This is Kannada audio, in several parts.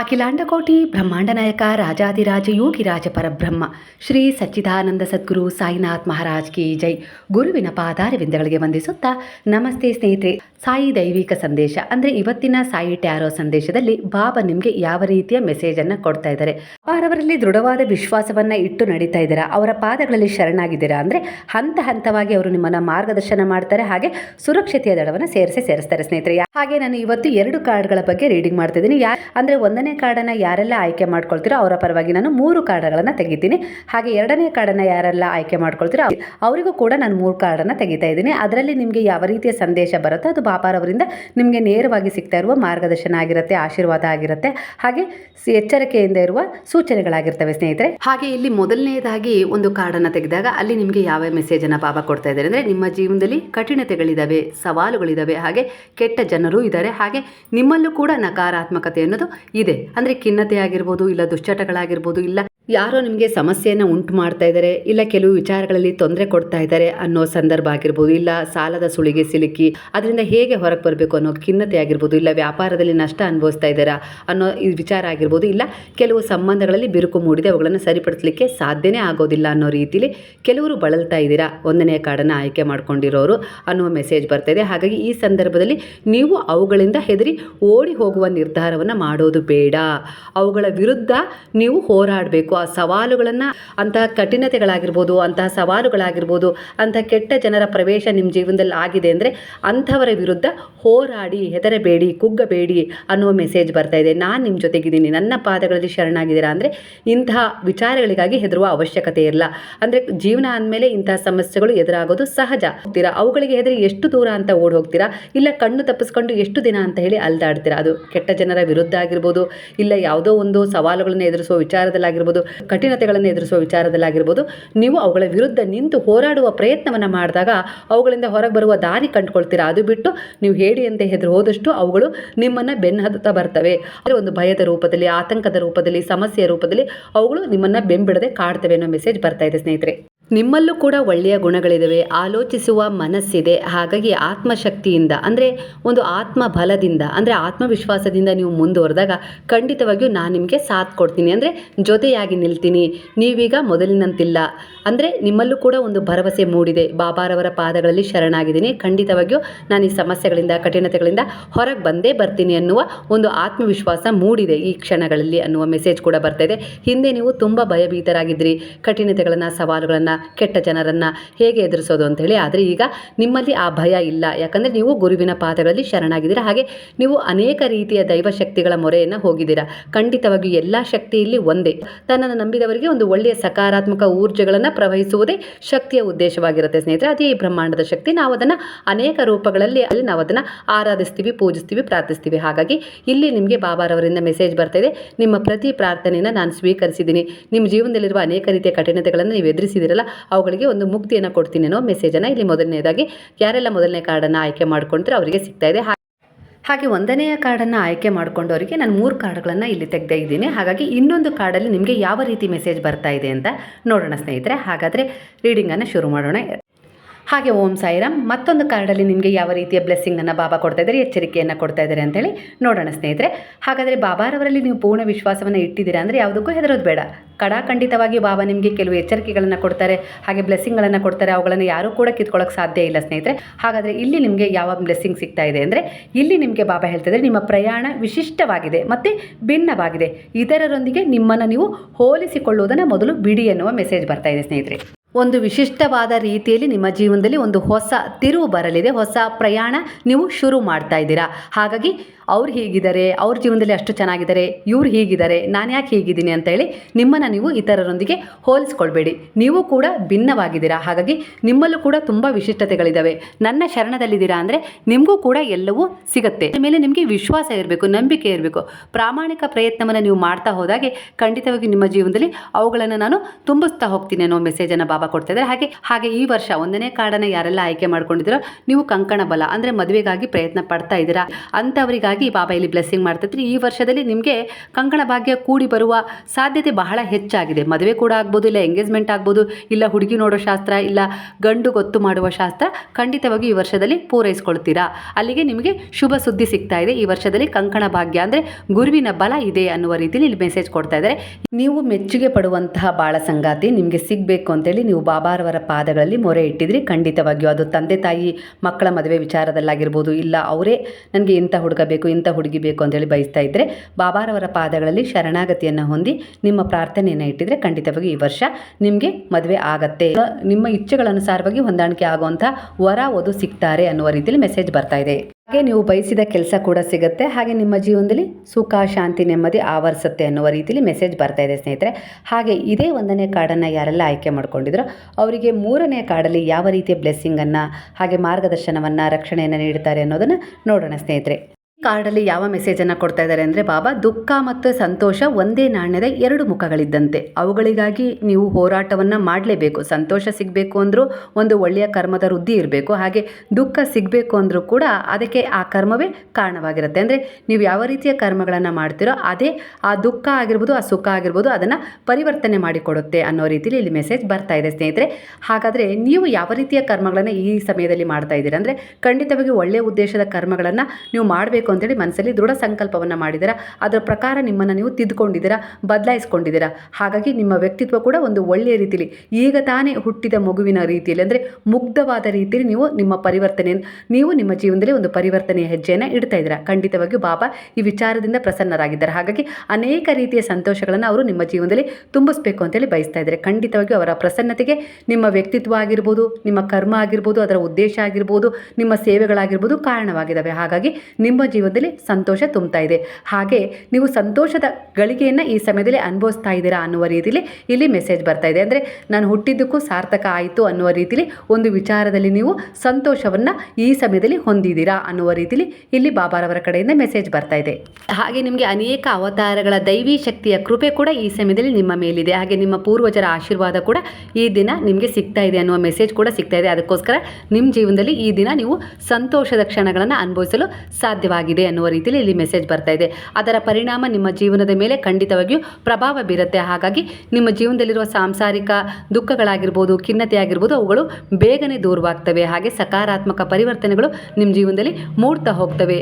ಅಖಿಲಾಂಡಕೋಟಿ ಬ್ರಹ್ಮಾಂಡ ನಾಯಕ ರಾಜಾದಿರಾಜ ಯೋಗಿ ರಾಜ ಪರಬ್ರಹ್ಮ, ಶ್ರೀ ಸಚ್ಚಿದಾನಂದ ಸದ್ಗುರು ಸಾಯಿನಾಥ್ ಮಹಾರಾಜ್ ಕಿ ಜೈ. ಗುರುವಿನ ಪಾದಾರವಿಂದಗಳಿಗೆ ವಂದಿಸುತ್ತಾ ನಮಸ್ತೆ ಸ್ನೇಹಿತರೆ. ಸಾಯಿ ದೈವಿಕ ಸಂದೇಶ, ಅಂದರೆ ಇವತ್ತಿನ ಸಾಯಿ ಟ್ಯಾರೋ ಸಂದೇಶದಲ್ಲಿ ಬಾಬಾ ನಿಮಗೆ ಯಾವ ರೀತಿಯ ಮೆಸೇಜ್ ಮೆಸೇಜನ್ನು ಕೊಡ್ತಾ ಇದ್ದಾರೆ? ಅವರವರಲ್ಲಿ ದೃಢವಾದ ವಿಶ್ವಾಸವನ್ನು ಇಟ್ಟು ನಡೀತಾ ಇದ್ದೀರಾ? ಅವರ ಪಾದಗಳಲ್ಲಿ ಶರಣಾಗಿದ್ದೀರಾ? ಅಂದರೆ ಹಂತ ಹಂತವಾಗಿ ಅವರು ನಿಮ್ಮನ್ನು ಮಾರ್ಗದರ್ಶನ ಮಾಡ್ತಾರೆ, ಹಾಗೆ ಸುರಕ್ಷತೆಯ ದಳವನ್ನು ಸೇರಿಸಿ ಸೇರಿಸ್ತಾರೆ ಸ್ನೇಹಿತರೆ. ಹಾಗೆ ನಾನು ಇವತ್ತು ಎರಡು ಕಾರ್ಡ್ಗಳ ಬಗ್ಗೆ ರೀಡಿಂಗ್ ಮಾಡ್ತಿದ್ದೀನಿ ಯಾ ಅಂದರೆ ಕಾರ್ಡನ್ನು ಯಾರೆಲ್ಲ ಆಯ್ಕೆ ಮಾಡ್ಕೊಳ್ತೀರೋ ಅವರ ಪರವಾಗಿ ನಾನು ಮೂರು ಕಾರ್ಡ್ಗಳನ್ನು ತೆಗಿತೀನಿ. ಹಾಗೆ ಎರಡನೇ ಕಾರ್ಡನ್ನು ಯಾರೆಲ್ಲ ಆಯ್ಕೆ ಮಾಡ್ಕೊಳ್ತೀರೋ ಅವರಿಗೂ ಕೂಡ ನಾನು ಮೂರು ಕಾರ್ಡನ್ನು ತೆಗಿತಾ ಇದ್ದೀನಿ. ಅದರಲ್ಲಿ ನಿಮಗೆ ಯಾವ ರೀತಿಯ ಸಂದೇಶ ಬರುತ್ತೋ ಅದು ಬಾಪಾರವರಿಂದ ನಿಮಗೆ ನೇರವಾಗಿ ಸಿಗ್ತಾ ಇರುವ ಮಾರ್ಗದರ್ಶನ ಆಗಿರುತ್ತೆ, ಆಶೀರ್ವಾದ ಆಗಿರುತ್ತೆ. ಹಾಗೆ ಎಚ್ಚರಿಕೆಯಿಂದ ಇರುವ ಸೂಚನೆಗಳಾಗಿರ್ತವೆ ಸ್ನೇಹಿತರೆ. ಹಾಗೆ ಇಲ್ಲಿ ಮೊದಲನೇದಾಗಿ ಒಂದು ಕಾರ್ಡನ್ನು ತೆಗೆದಾಗ ಅಲ್ಲಿ ನಿಮಗೆ ಯಾವ ಮೆಸೇಜ್ ಅನ್ನ ಬಾಬಾ ಕೊಡ್ತಾ ಇದ್ದಾರೆ ಅಂದರೆ ನಿಮ್ಮ ಜೀವನದಲ್ಲಿ ಕಠಿಣತೆಗಳಿದ್ದಾವೆ ಸವಾಲುಗಳಿದ್ದಾವೆ ಹಾಗೆ ಕೆಟ್ಟ ಜನರು ಇದ್ದಾರೆ. ಹಾಗೆ ನಿಮ್ಮಲ್ಲೂ ಕೂಡ ನಕಾರಾತ್ಮಕತೆ ಅನ್ನೋದು ಇದೆ. ಅಂದರೆ ಖಿನ್ನತೆ ಆಗಿರ್ಬೋದು ಇಲ್ಲ ದುಶ್ಚಟಗಳಾಗಿರ್ಬೋದು ಇಲ್ಲ ಯಾರೋ ನಿಮಗೆ ಸಮಸ್ಯೆಯನ್ನು ಉಂಟು ಮಾಡ್ತಾ ಇದ್ದಾರೆ ಇಲ್ಲ ಕೆಲವು ವಿಚಾರಗಳಲ್ಲಿ ತೊಂದರೆ ಕೊಡ್ತಾ ಇದ್ದಾರೆ ಅನ್ನೋ ಸಂದರ್ಭ ಆಗಿರ್ಬೋದು, ಇಲ್ಲ ಸಾಲದ ಸುಳಿಗೆ ಸಿಲುಕಿ ಅದರಿಂದ ಹೇಗೆ ಹೊರಗೆ ಬರಬೇಕು ಅನ್ನೋ ಖಿನ್ನತೆ ಆಗಿರ್ಬೋದು, ಇಲ್ಲ ವ್ಯಾಪಾರದಲ್ಲಿ ನಷ್ಟ ಅನುಭವಿಸ್ತಾ ಇದ್ದಾರಾ ಅನ್ನೋ ಈ ವಿಚಾರ ಆಗಿರ್ಬೋದು, ಇಲ್ಲ ಕೆಲವು ಸಂಬಂಧಗಳಲ್ಲಿ ಬಿರುಕು ಮೂಡಿದೆ, ಅವುಗಳನ್ನು ಸರಿಪಡಿಸಲಿಕ್ಕೆ ಸಾಧ್ಯನೇ ಆಗೋದಿಲ್ಲ ಅನ್ನೋ ರೀತಿಲಿ ಕೆಲವರು ಬಳಲ್ತಾ ಇದ್ದೀರಾ? ಒಂದನೇ ಕಾರ್ಡನ್ನು ಆಯ್ಕೆ ಮಾಡ್ಕೊಂಡಿರೋರು ಅನ್ನುವ ಮೆಸೇಜ್ ಬರ್ತಾ ಇದೆ. ಹಾಗಾಗಿ ಈ ಸಂದರ್ಭದಲ್ಲಿ ನೀವು ಅವುಗಳಿಂದ ಹೆದರಿ ಓಡಿ ಹೋಗುವ ನಿರ್ಧಾರವನ್ನು ಮಾಡೋದು ಬೇಡ. ಅವುಗಳ ವಿರುದ್ಧ ನೀವು ಹೋರಾಡಬೇಕು. ಸವಾಲುಗಳನ್ನು ಅಂತಹ ಕಠಿಣತೆಗಳಾಗಿರ್ಬೋದು ಅಂತಹ ಸವಾಲುಗಳಾಗಿರ್ಬೋದು ಅಂತಹ ಕೆಟ್ಟ ಜನರ ಪ್ರವೇಶ ನಿಮ್ಮ ಜೀವನದಲ್ಲಿ ಆಗಿದೆ ಅಂದರೆ ಅಂಥವರ ವಿರುದ್ಧ ಹೋರಾಡಿ, ಹೆದರಬೇಡಿ, ಕುಗ್ಗಬೇಡಿ ಅನ್ನುವ ಮೆಸೇಜ್ ಬರ್ತಾ ಇದೆ. ನಾನು ನಿಮ್ಮ ಜೊತೆಗಿದ್ದೀನಿ. ನನ್ನ ಪಾದಗಳಲ್ಲಿ ಶರಣಾಗಿದ್ದೀರಾ ಅಂದರೆ ಇಂತಹ ವಿಚಾರಗಳಿಗಾಗಿ ಹೆದರುವ ಅವಶ್ಯಕತೆ ಇಲ್ಲ ಅಂದರೆ ಜೀವನ ಅಂದಮೇಲೆ ಇಂತಹ ಸಮಸ್ಯೆಗಳು ಎದುರಾಗೋದು ಸಹಜ. ಹೋಗ್ತೀರಾ? ಅವುಗಳಿಗೆ ಹೆದರಿ ಎಷ್ಟು ದೂರ ಅಂತ ಓಡಿ ಹೋಗ್ತೀರಾ ಇಲ್ಲ ಕಣ್ಣು ತಪ್ಪಿಸ್ಕೊಂಡು ಎಷ್ಟು ದಿನ ಅಂತ ಹೇಳಿ ಅಲ್ದಾಡ್ತೀರಾ? ಅದು ಕೆಟ್ಟ ಜನರ ವಿರುದ್ಧ ಆಗಿರ್ಬೋದು, ಇಲ್ಲ ಯಾವುದೋ ಒಂದು ಸವಾಲುಗಳನ್ನು ಎದುರಿಸುವ ವಿಚಾರದಲ್ಲಾಗಿರ್ಬೋದು ಕಠಿಣತೆಗಳನ್ನು ಎದುರಿಸುವ ವಿಚಾರದಲ್ಲಾಗಿರ್ಬೋದು, ನೀವು ಅವುಗಳ ವಿರುದ್ಧ ನಿಂತು ಹೋರಾಡುವ ಪ್ರಯತ್ನವನ್ನು ಮಾಡಿದಾಗ ಅವುಗಳಿಂದ ಹೊರಗೆ ಬರುವ ದಾರಿ ಕಂಡುಕೊಳ್ತೀರಾ? ಅದು ಬಿಟ್ಟು ನೀವು ಹೇಳಿ ಅಂತ ಹೆದರು ಹೋದಷ್ಟು ಅವುಗಳು ನಿಮ್ಮನ್ನು ಬೆನ್ನಹತ್ತಾ ಬರ್ತವೆ. ಅಂದರೆ ಒಂದು ಭಯದ ರೂಪದಲ್ಲಿ, ಆತಂಕದ ರೂಪದಲ್ಲಿ, ಸಮಸ್ಯೆಯ ರೂಪದಲ್ಲಿ ಅವುಗಳು ನಿಮ್ಮನ್ನು ಬೆಂಬಿಡದೆ ಕಾಡ್ತವೆ ಅನ್ನೋ ಮೆಸೇಜ್ ಬರ್ತಾ ಇದೆ ಸ್ನೇಹಿತರೆ. ನಿಮ್ಮಲ್ಲೂ ಕೂಡ ಒಳ್ಳೆಯ ಗುಣಗಳಿದ್ದಾವೆ ಆಲೋಚಿಸುವ ಮನಸ್ಸಿದೆ. ಹಾಗಾಗಿ ಆತ್ಮಶಕ್ತಿಯಿಂದ, ಅಂದರೆ ಒಂದು ಆತ್ಮ ಬಲದಿಂದ ಅಂದರೆ ಆತ್ಮವಿಶ್ವಾಸದಿಂದ ನೀವು ಮುಂದುವರೆದಾಗ ಖಂಡಿತವಾಗಿಯೂ ನಾನು ನಿಮಗೆ ಸಾಥ್ ಕೊಡ್ತೀನಿ. ಅಂದರೆ ಜೊತೆಯಾಗಿ ನಿಲ್ತೀನಿ. ನೀವೀಗ ಮೊದಲಿನಂತಿಲ್ಲ. ಅಂದರೆ ನಿಮ್ಮಲ್ಲೂ ಕೂಡ ಒಂದು ಭರವಸೆ ಮೂಡಿದೆ. ಬಾಬಾರವರ ಪಾದಗಳಲ್ಲಿ ಶರಣಾಗಿದ್ದೀನಿ. ಖಂಡಿತವಾಗಿಯೂ ನಾನು ಈ ಸಮಸ್ಯೆಗಳಿಂದ, ಕಠಿಣತೆಗಳಿಂದ ಹೊರಗೆ ಬಂದೇ ಬರ್ತೀನಿ ಅನ್ನುವ ಒಂದು ಆತ್ಮವಿಶ್ವಾಸ ಮೂಡಿದೆ ಈ ಕ್ಷಣಗಳಲ್ಲಿ ಅನ್ನುವ ಮೆಸೇಜ್ ಕೂಡ ಬರ್ತಾ ಇದೆ. ಹಿಂದೆ ನೀವು ತುಂಬ ಭಯಭೀತರಾಗಿದ್ರಿ. ಕಠಿಣತೆಗಳನ್ನು, ಸವಾಲುಗಳನ್ನು ಕೆಟ್ಟ ಜನರನ್ನು ಹೇಗೆ ಎದುರಿಸೋದು ಅಂತೇಳಿ. ಆದರೆ ಈಗ ನಿಮ್ಮಲ್ಲಿ ಆ ಭಯ ಇಲ್ಲ. ಯಾಕಂದರೆ ನೀವು ಗುರುವಿನ ಪಾದಗಳಲ್ಲಿ ಶರಣಾಗಿದ್ದೀರಾ. ಹಾಗೆ ನೀವು ಅನೇಕ ರೀತಿಯ ದೈವಶಕ್ತಿಗಳ ಮೊರೆಯನ್ನು ಹೋಗಿದ್ದೀರಾ. ಖಂಡಿತವಾಗಿಯೂ ಎಲ್ಲ ಶಕ್ತಿ ಇಲ್ಲಿ ಒಂದೇ. ತನ್ನನ್ನು ನಂಬಿದವರಿಗೆ ಒಂದು ಒಳ್ಳೆಯ ಸಕಾರಾತ್ಮಕ ಊರ್ಜೆಗಳನ್ನು ಪ್ರವಹಿಸುವುದೇ ಶಕ್ತಿಯ ಉದ್ದೇಶವಾಗಿರುತ್ತೆ ಸ್ನೇಹಿತರೆ. ಅದೇ ಈ ಬ್ರಹ್ಮಾಂಡದ ಶಕ್ತಿ. ನಾವು ಅದನ್ನು ಅನೇಕ ರೂಪಗಳಲ್ಲಿ ಅಲ್ಲಿ ನಾವು ಅದನ್ನು ಆರಾಧಿಸ್ತೀವಿ, ಪೂಜಿಸ್ತೀವಿ, ಪ್ರಾರ್ಥಿಸ್ತೀವಿ. ಹಾಗಾಗಿ ಇಲ್ಲಿ ನಿಮಗೆ ಬಾಬಾರವರಿಂದ ಮೆಸೇಜ್ ಬರ್ತಾ ನಿಮ್ಮ ಪ್ರತಿ ಪ್ರಾರ್ಥನೆಯನ್ನು ನಾನು ಸ್ವೀಕರಿಸಿದ್ದೀನಿ. ನಿಮ್ಮ ಜೀವನದಲ್ಲಿರುವ ಅನೇಕ ರೀತಿಯ ಕಠಿಣತೆಗಳನ್ನು ನೀವು ಎದುರಿಸಿದಿರಲ್ಲ. ಅವುಗಳಿಗೆ ಒಂದು ಮುಕ್ತಿಯನ್ನು ಕೊಡ್ತೀನಿ ಅನ್ನೋ ಮೆಸೇಜನ್ನು ಇಲ್ಲಿ ಮೊದಲನೇದಾಗಿ ಯಾರೆಲ್ಲ ಮೊದಲನೇ ಕಾರ್ಡನ್ನು ಆಯ್ಕೆ ಮಾಡ್ಕೊಂಡ್ರೆ ಅವರಿಗೆ ಸಿಗ್ತಾ ಇದೆ. ಹಾಗೆ ಒಂದನೆಯ ಕಾರ್ಡನ್ನು ಆಯ್ಕೆ ಮಾಡ್ಕೊಂಡವರಿಗೆ ನಾನು ಮೂರು ಕಾರ್ಡ್ಗಳನ್ನು ಇಲ್ಲಿ ತೆಗ್ದೇ ಇದ್ದೀನಿ. ಹಾಗಾಗಿ ಇನ್ನೊಂದು ಕಾರ್ಡಲ್ಲಿ ನಿಮಗೆ ಯಾವ ರೀತಿ ಮೆಸೇಜ್ ಬರ್ತಾ ಇದೆ ಅಂತ ನೋಡೋಣ ಸ್ನೇಹಿತರೆ. ಹಾಗಾದರೆ ರೀಡಿಂಗನ್ನು ಶುರು ಮಾಡೋಣ. ಹಾಗೆ ಓಂ ಸಾಯಿರಾಮ್, ಮತ್ತೊಂದು ಕಾರ್ಡಲ್ಲಿ ನಿಮಗೆ ಯಾವ ರೀತಿಯ ಬ್ಲೆಸ್ಸಿಂಗನ್ನು ಬಾಬಾ ಕೊಡ್ತಾ ಇದ್ದಾರೆ, ಎಚ್ಚರಿಕೆಯನ್ನು ಕೊಡ್ತಾ ಇದ್ದಾರೆ ಅಂತೇಳಿ ನೋಡೋಣ ಸ್ನೇಹಿತರೆ. ಹಾಗಾದರೆ ಬಾಬಾರವರಲ್ಲಿ ನೀವು ಪೂರ್ಣ ವಿಶ್ವಾಸವನ್ನು ಇಟ್ಟಿದ್ದೀರಾ ಅಂದರೆ ಯಾವುದಕ್ಕೂ ಹೆದರೋದು ಬೇಡ. ಕಡಾಖಂಡಿತವಾಗಿ ಬಾಬಾ ನಿಮಗೆ ಕೆಲವು ಎಚ್ಚರಿಕೆಗಳನ್ನು ಕೊಡ್ತಾರೆ, ಹಾಗೆ ಬ್ಲೆಸ್ಸಿಂಗ್ಗಳನ್ನು ಕೊಡ್ತಾರೆ, ಅವುಗಳನ್ನು ಯಾರೂ ಕೂಡ ಕಿತ್ಕೊಳ್ಳೋಕೆ ಸಾಧ್ಯ ಇಲ್ಲ ಸ್ನೇಹಿತರೆ. ಹಾಗಾದರೆ ಇಲ್ಲಿ ನಿಮಗೆ ಯಾವ ಬ್ಲೆಸ್ಸಿಂಗ್ ಸಿಗ್ತಾ ಇದೆ ಅಂದರೆ, ಇಲ್ಲಿ ನಿಮಗೆ ಬಾಬಾ ಹೇಳ್ತಿದ್ರೆ ನಿಮ್ಮ ಪ್ರಯಾಣ ವಿಶಿಷ್ಟವಾಗಿದೆ ಮತ್ತು ಭಿನ್ನವಾಗಿದೆ. ಇತರರೊಂದಿಗೆ ನಿಮ್ಮನ್ನು ನೀವು ಹೋಲಿಸಿಕೊಳ್ಳುವುದನ್ನು ಮೊದಲು ಬಿಡಿ ಎನ್ನುವ ಮೆಸೇಜ್ ಬರ್ತಾ ಇದೆ ಸ್ನೇಹಿತರೆ. ಒಂದು ವಿಶಿಷ್ಟವಾದ ರೀತಿಯಲ್ಲಿ ನಿಮ್ಮ ಜೀವನದಲ್ಲಿ ಒಂದು ಹೊಸ ತಿರುವು ಬರಲಿದೆ, ಹೊಸ ಪ್ರಯಾಣ ನೀವು ಶುರು ಮಾಡ್ತಾ ಇದ್ದೀರಾ. ಹಾಗಾಗಿ ಅವ್ರು ಹೀಗಿದ್ದಾರೆ, ಅವ್ರ ಜೀವನದಲ್ಲಿ ಅಷ್ಟು ಚೆನ್ನಾಗಿದ್ದಾರೆ, ಇವ್ರು ಹೀಗಿದ್ದಾರೆ, ನಾನು ಯಾಕೆ ಹೀಗಿದ್ದೀನಿ ಅಂತ ಹೇಳಿ ನಿಮ್ಮನ್ನು ನೀವು ಇತರರೊಂದಿಗೆ ಹೋಲಿಸ್ಕೊಳ್ಬೇಡಿ. ನೀವು ಕೂಡ ಭಿನ್ನವಾಗಿದ್ದೀರಾ? ಹಾಗಾಗಿ ನಿಮ್ಮಲ್ಲೂ ಕೂಡ ತುಂಬ ವಿಶಿಷ್ಟತೆಗಳಿದ್ದಾವೆ ನನ್ನ ಶರಣದಲ್ಲಿದ್ದೀರಾ ಅಂದರೆ ನಿಮಗೂ ಕೂಡ ಎಲ್ಲವೂ ಸಿಗುತ್ತೆ. ಮೇಲೆ ನಿಮಗೆ ವಿಶ್ವಾಸ ಇರಬೇಕು, ನಂಬಿಕೆ ಇರಬೇಕು. ಪ್ರಾಮಾಣಿಕ ಪ್ರಯತ್ನವನ್ನು ನೀವು ಮಾಡ್ತಾ ಹೋದಾಗೆ ಖಂಡಿತವಾಗಿ ನಿಮ್ಮ ಜೀವನದಲ್ಲಿ ಅವುಗಳನ್ನು ನಾನು ತುಂಬಿಸ್ತಾ ಹೋಗ್ತೀನಿ ಅನ್ನೋ ಮೆಸೇಜನ್ನು ಬಾಬಾ ಕೊಡ್ತಾ ಇದ್ದಾರೆ. ಹಾಗೆ ಹಾಗೆ ಈ ವರ್ಷ ಒಂದನೇ ಕಾರ್ಡನ್ನು ಯಾರೆಲ್ಲ ಆಯ್ಕೆ ಮಾಡ್ಕೊಂಡಿದ್ದೀರೋ ನೀವು ಕಂಕಣ ಬಲ ಅಂದರೆ ಮದುವೆಗಾಗಿ ಪ್ರಯತ್ನ ಪಡ್ತಾ ಇದ್ದೀರಾ? ಅಂಥವರಿಗಾಗಿ ಹಾಗಾಗಿ ಬಾಬಾ ಇಲ್ಲಿ ಬ್ಲೆಸ್ಸಿಂಗ್ ಮಾಡ್ತಿದ್ರೆ ಈ ವರ್ಷದಲ್ಲಿ ನಿಮಗೆ ಕಂಕಣ ಭಾಗ್ಯ ಕೂಡಿ ಬರುವ ಸಾಧ್ಯತೆ ಬಹಳ ಹೆಚ್ಚಾಗಿದೆ. ಮದುವೆ ಕೂಡ ಆಗ್ಬೋದು, ಇಲ್ಲ ಎಂಗೇಜ್ಮೆಂಟ್ ಆಗ್ಬೋದು, ಇಲ್ಲ ಹುಡುಗಿ ನೋಡೋ ಶಾಸ್ತ್ರ, ಇಲ್ಲ ಗಂಡು ಗೊತ್ತು ಮಾಡುವ ಶಾಸ್ತ್ರ ಖಂಡಿತವಾಗಿ ಈ ವರ್ಷದಲ್ಲಿ ಪೂರೈಸ್ಕೊಳ್ತೀರಾ. ಅಲ್ಲಿಗೆ ನಿಮಗೆ ಶುಭ ಸುದ್ದಿ ಸಿಗ್ತಾ ಇದೆ. ಈ ವರ್ಷದಲ್ಲಿ ಕಂಕಣ ಭಾಗ್ಯ ಅಂದರೆ ಗುರುವಿನ ಬಲ ಇದೆ ಅನ್ನುವ ರೀತಿಯಲ್ಲಿ ಇಲ್ಲಿ ಮೆಸೇಜ್ ಕೊಡ್ತಾ ಇದ್ದಾರೆ. ನೀವು ಮೆಚ್ಚುಗೆ ಪಡುವಂತಹ ಬಾಳ ಸಂಗಾತಿ ನಿಮಗೆ ಸಿಗಬೇಕು ಅಂತೇಳಿ ನೀವು ಬಾಬಾರವರ ಪಾದಗಳಲ್ಲಿ ಮೊರೆ ಇಟ್ಟಿದ್ರಿ. ಖಂಡಿತವಾಗಿಯೂ ಅದು ತಂದೆ ತಾಯಿ ಮಕ್ಕಳ ಮದುವೆ ವಿಚಾರದಲ್ಲಾಗಿರ್ಬೋದು, ಇಲ್ಲ ಅವರೇ ನನಗೆ ಇಂಥ ಹುಡುಗ ಬೇಕು ಇಂಥ ಹುಡುಗಿ ಬೇಕು ಅಂತೇಳಿ ಬಯಸ್ತಾ ಇದ್ದರೆ ಬಾಬಾರವರ ಪಾದಗಳಲ್ಲಿ ಶರಣಾಗತಿಯನ್ನು ಹೊಂದಿ ನಿಮ್ಮ ಪ್ರಾರ್ಥನೆಯನ್ನು ಇಟ್ಟಿದ್ರೆ ಖಂಡಿತವಾಗಿ ಈ ವರ್ಷ ನಿಮಗೆ ಮದುವೆ ಆಗತ್ತೆ. ನಿಮ್ಮ ಇಚ್ಛೆಗಳನುಸಾರವಾಗಿ ಹೊಂದಾಣಿಕೆ ಆಗುವಂಥ ವರ ವಧು ಸಿಗ್ತಾರೆ ಅನ್ನುವ ರೀತಿಯಲ್ಲಿ ಮೆಸೇಜ್ ಬರ್ತಾ ಇದೆ. ಹಾಗೆ ನೀವು ಬಯಸಿದ ಕೆಲಸ ಕೂಡ ಸಿಗುತ್ತೆ, ಹಾಗೆ ನಿಮ್ಮ ಜೀವನದಲ್ಲಿ ಸುಖ, ಶಾಂತಿ, ನೆಮ್ಮದಿ ಆವರಿಸುತ್ತೆ ಅನ್ನುವ ರೀತಿಯಲ್ಲಿ ಮೆಸೇಜ್ ಬರ್ತಾ ಇದೆ ಸ್ನೇಹಿತರೆ. ಹಾಗೆ ಇದೇ ಒಂದನೇ ಕಾರ್ಡನ್ನು ಯಾರೆಲ್ಲ ಆಯ್ಕೆ ಮಾಡ್ಕೊಂಡಿದ್ರೋ ಅವರಿಗೆ ಮೂರನೇ ಕಾರ್ಡಲ್ಲಿ ಯಾವ ರೀತಿಯ ಬ್ಲೆಸ್ಸಿಂಗನ್ನು ಹಾಗೆ ಮಾರ್ಗದರ್ಶನವನ್ನು, ರಕ್ಷಣೆಯನ್ನು ನೀಡ್ತಾರೆ ಅನ್ನೋದನ್ನು ನೋಡೋಣ ಸ್ನೇಹಿತರೆ. ಕಾರ್ಡಲ್ಲಿ ಯಾವ ಮೆಸೇಜನ್ನು ಕೊಡ್ತಾ ಇದ್ದಾರೆ ಅಂದರೆ, ಬಾಬಾ, ದುಃಖ ಮತ್ತು ಸಂತೋಷ ಒಂದೇ ನಾಣ್ಯದ ಎರಡು ಮುಖಗಳಿದ್ದಂತೆ. ಅವುಗಳಿಗಾಗಿ ನೀವು ಹೋರಾಟವನ್ನು ಮಾಡಲೇಬೇಕು. ಸಂತೋಷ ಸಿಗಬೇಕು ಅಂದರೂ ಒಂದು ಒಳ್ಳೆಯ ಕರ್ಮದ ವೃದ್ಧಿ ಇರಬೇಕು. ಹಾಗೆ ದುಃಖ ಸಿಗಬೇಕು ಅಂದರೂ ಕೂಡ ಅದಕ್ಕೆ ಆ ಕರ್ಮವೇ ಕಾರಣವಾಗಿರುತ್ತೆ. ಅಂದರೆ, ನೀವು ಯಾವ ರೀತಿಯ ಕರ್ಮಗಳನ್ನು ಮಾಡ್ತೀರೋ ಅದೇ ಆ ದುಃಖ ಆಗಿರ್ಬೋದು, ಆ ಸುಖ ಆಗಿರ್ಬೋದು, ಅದನ್ನು ಪರಿವರ್ತನೆ ಮಾಡಿಕೊಡುತ್ತೆ ಅನ್ನೋ ರೀತಿಯಲ್ಲಿ ಇಲ್ಲಿ ಮೆಸೇಜ್ ಬರ್ತಾ ಇದೆ, ಸ್ನೇಹಿತರೆ. ಹಾಗಾದರೆ ನೀವು ಯಾವ ರೀತಿಯ ಕರ್ಮಗಳನ್ನು ಈ ಸಮಯದಲ್ಲಿ ಮಾಡ್ತಾ ಇದ್ದೀರಾ ಅಂದರೆ ಖಂಡಿತವಾಗಿ ಒಳ್ಳೆಯ ಉದ್ದೇಶದ ಕರ್ಮಗಳನ್ನು ನೀವು ಮಾಡಬೇಕು ಅಂತೇಳಿ ಮನಸ್ಸಲ್ಲಿ ದೃಢ ಸಂಕಲ್ಪವನ್ನು ಮಾಡಿದ್ದೀರಾ ಅದರ ಪ್ರಕಾರ ನಿಮ್ಮನ್ನು ನೀವು ತಿದ್ದುಕೊಂಡಿದ್ದೀರಾ ಬದಲಾಯಿಸ್ಕೊಂಡಿದ್ದೀರಾ ಹಾಗಾಗಿ ನಿಮ್ಮ ವ್ಯಕ್ತಿತ್ವ ಕೂಡ ಒಂದು ಒಳ್ಳೆಯ ರೀತಿಯಲ್ಲಿ ಈಗ ತಾನೇ ಹುಟ್ಟಿದ ಮಗುವಿನ ರೀತಿಯಲ್ಲಿ ಅಂದರೆ ಮುಗ್ಧವಾದ ರೀತಿಯಲ್ಲಿ ನೀವು ನಿಮ್ಮ ಪರಿವರ್ತನೆ ನೀವು ನಿಮ್ಮ ಜೀವನದಲ್ಲಿ ಒಂದು ಪರಿವರ್ತನೆಯ ಹೆಜ್ಜೆಯನ್ನು ಇಡ್ತಾ ಇದ್ದೀರಾ. ಖಂಡಿತವಾಗಿಯೂ ಬಾಬಾ ಈ ವಿಚಾರದಿಂದ ಪ್ರಸನ್ನರಾಗಿದ್ದಾರೆ. ಹಾಗಾಗಿ ಅನೇಕ ರೀತಿಯ ಸಂತೋಷಗಳನ್ನು ಅವರು ನಿಮ್ಮ ಜೀವನದಲ್ಲಿ ತುಂಬಿಸ್ಬೇಕು ಅಂತೇಳಿ ಬಯಸ್ತಾ ಇದ್ದಾರೆ. ಖಂಡಿತವಾಗಿಯೂ ಅವರ ಪ್ರಸನ್ನತೆಗೆ ನಿಮ್ಮ ವ್ಯಕ್ತಿತ್ವ ಆಗಿರ್ಬೋದು, ನಿಮ್ಮ ಕರ್ಮ ಆಗಿರ್ಬೋದು, ಅದರ ಉದ್ದೇಶ ಆಗಿರ್ಬೋದು, ನಿಮ್ಮ ಸೇವೆಗಳಾಗಿರ್ಬೋದು ಕಾರಣವಾಗಿದ್ದಾವೆ. ಹಾಗಾಗಿ ನಿಮ್ಮ ಜೀವನದಲ್ಲಿ ಸಂತೋಷ ತುಂಬ್ತಾ ಇದೆ. ಹಾಗೆ ನೀವು ಸಂತೋಷದ ಗಳಿಗೆಯನ್ನು ಈ ಸಮಯದಲ್ಲಿ ಅನುಭವಿಸ್ತಾ ಇದ್ದೀರಾ ಅನ್ನುವ ರೀತಿಯಲ್ಲಿ ಇಲ್ಲಿ ಮೆಸೇಜ್ ಬರ್ತಾ ಇದೆ. ಅಂದರೆ ನಾನು ಹುಟ್ಟಿದ್ದಕ್ಕೂ ಸಾರ್ಥಕ ಆಯಿತು ಅನ್ನುವ ರೀತಿಯಲ್ಲಿ ಒಂದು ವಿಚಾರದಲ್ಲಿ ನೀವು ಸಂತೋಷವನ್ನು ಈ ಸಮಯದಲ್ಲಿ ಹೊಂದಿದ್ದೀರಾ ಅನ್ನುವ ರೀತಿಯಲ್ಲಿ ಇಲ್ಲಿ ಬಾಬಾರವರ ಕಡೆಯಿಂದ ಮೆಸೇಜ್ ಬರ್ತಾ ಇದೆ. ಹಾಗೆ ನಿಮಗೆ ಅನೇಕ ಅವತಾರಗಳ ದೈವಿ ಶಕ್ತಿಯ ಕೃಪೆ ಕೂಡ ಈ ಸಮಯದಲ್ಲಿ ನಿಮ್ಮ ಮೇಲಿದೆ. ಹಾಗೆ ನಿಮ್ಮ ಪೂರ್ವಜರ ಆಶೀರ್ವಾದ ಕೂಡ ಈ ದಿನ ನಿಮಗೆ ಸಿಗ್ತಾ ಇದೆ ಅನ್ನುವ ಮೆಸೇಜ್ ಕೂಡ ಸಿಗ್ತಾ ಇದೆ. ಅದಕ್ಕೋಸ್ಕರ ನಿಮ್ಮ ಜೀವನದಲ್ಲಿ ಈ ದಿನ ನೀವು ಸಂತೋಷದ ಕ್ಷಣಗಳನ್ನು ಅನುಭವಿಸಲು ಸಾಧ್ಯವಾಗಿದೆ ಅನ್ನುವ ರೀತಿಯಲ್ಲಿ ಇಲ್ಲಿ ಮೆಸೇಜ್ ಬರ್ತಾ ಇದೆ. ಅದರ ಪರಿಣಾಮ ನಿಮ್ಮ ಜೀವನದ ಮೇಲೆ ಖಂಡಿತವಾಗಿಯೂ ಪ್ರಭಾವ ಬೀರುತ್ತೆ. ಹಾಗಾಗಿ ನಿಮ್ಮ ಜೀವನದಲ್ಲಿರುವ ಸಾಂಸಾರಿಕ ದುಃಖಗಳಾಗಿರ್ಬೋದು ಖಿನ್ನತೆ ಆಗಿರ್ಬೋದು ಅವುಗಳು ಬೇಗನೆ ದೂರವಾಗ್ತವೆ. ಹಾಗೆ ಸಕಾರಾತ್ಮಕ ಪರಿವರ್ತನೆಗಳು ನಿಮ್ಮ ಜೀವನದಲ್ಲಿ ಮೂಡ್ತಾ ಹೋಗ್ತವೆ.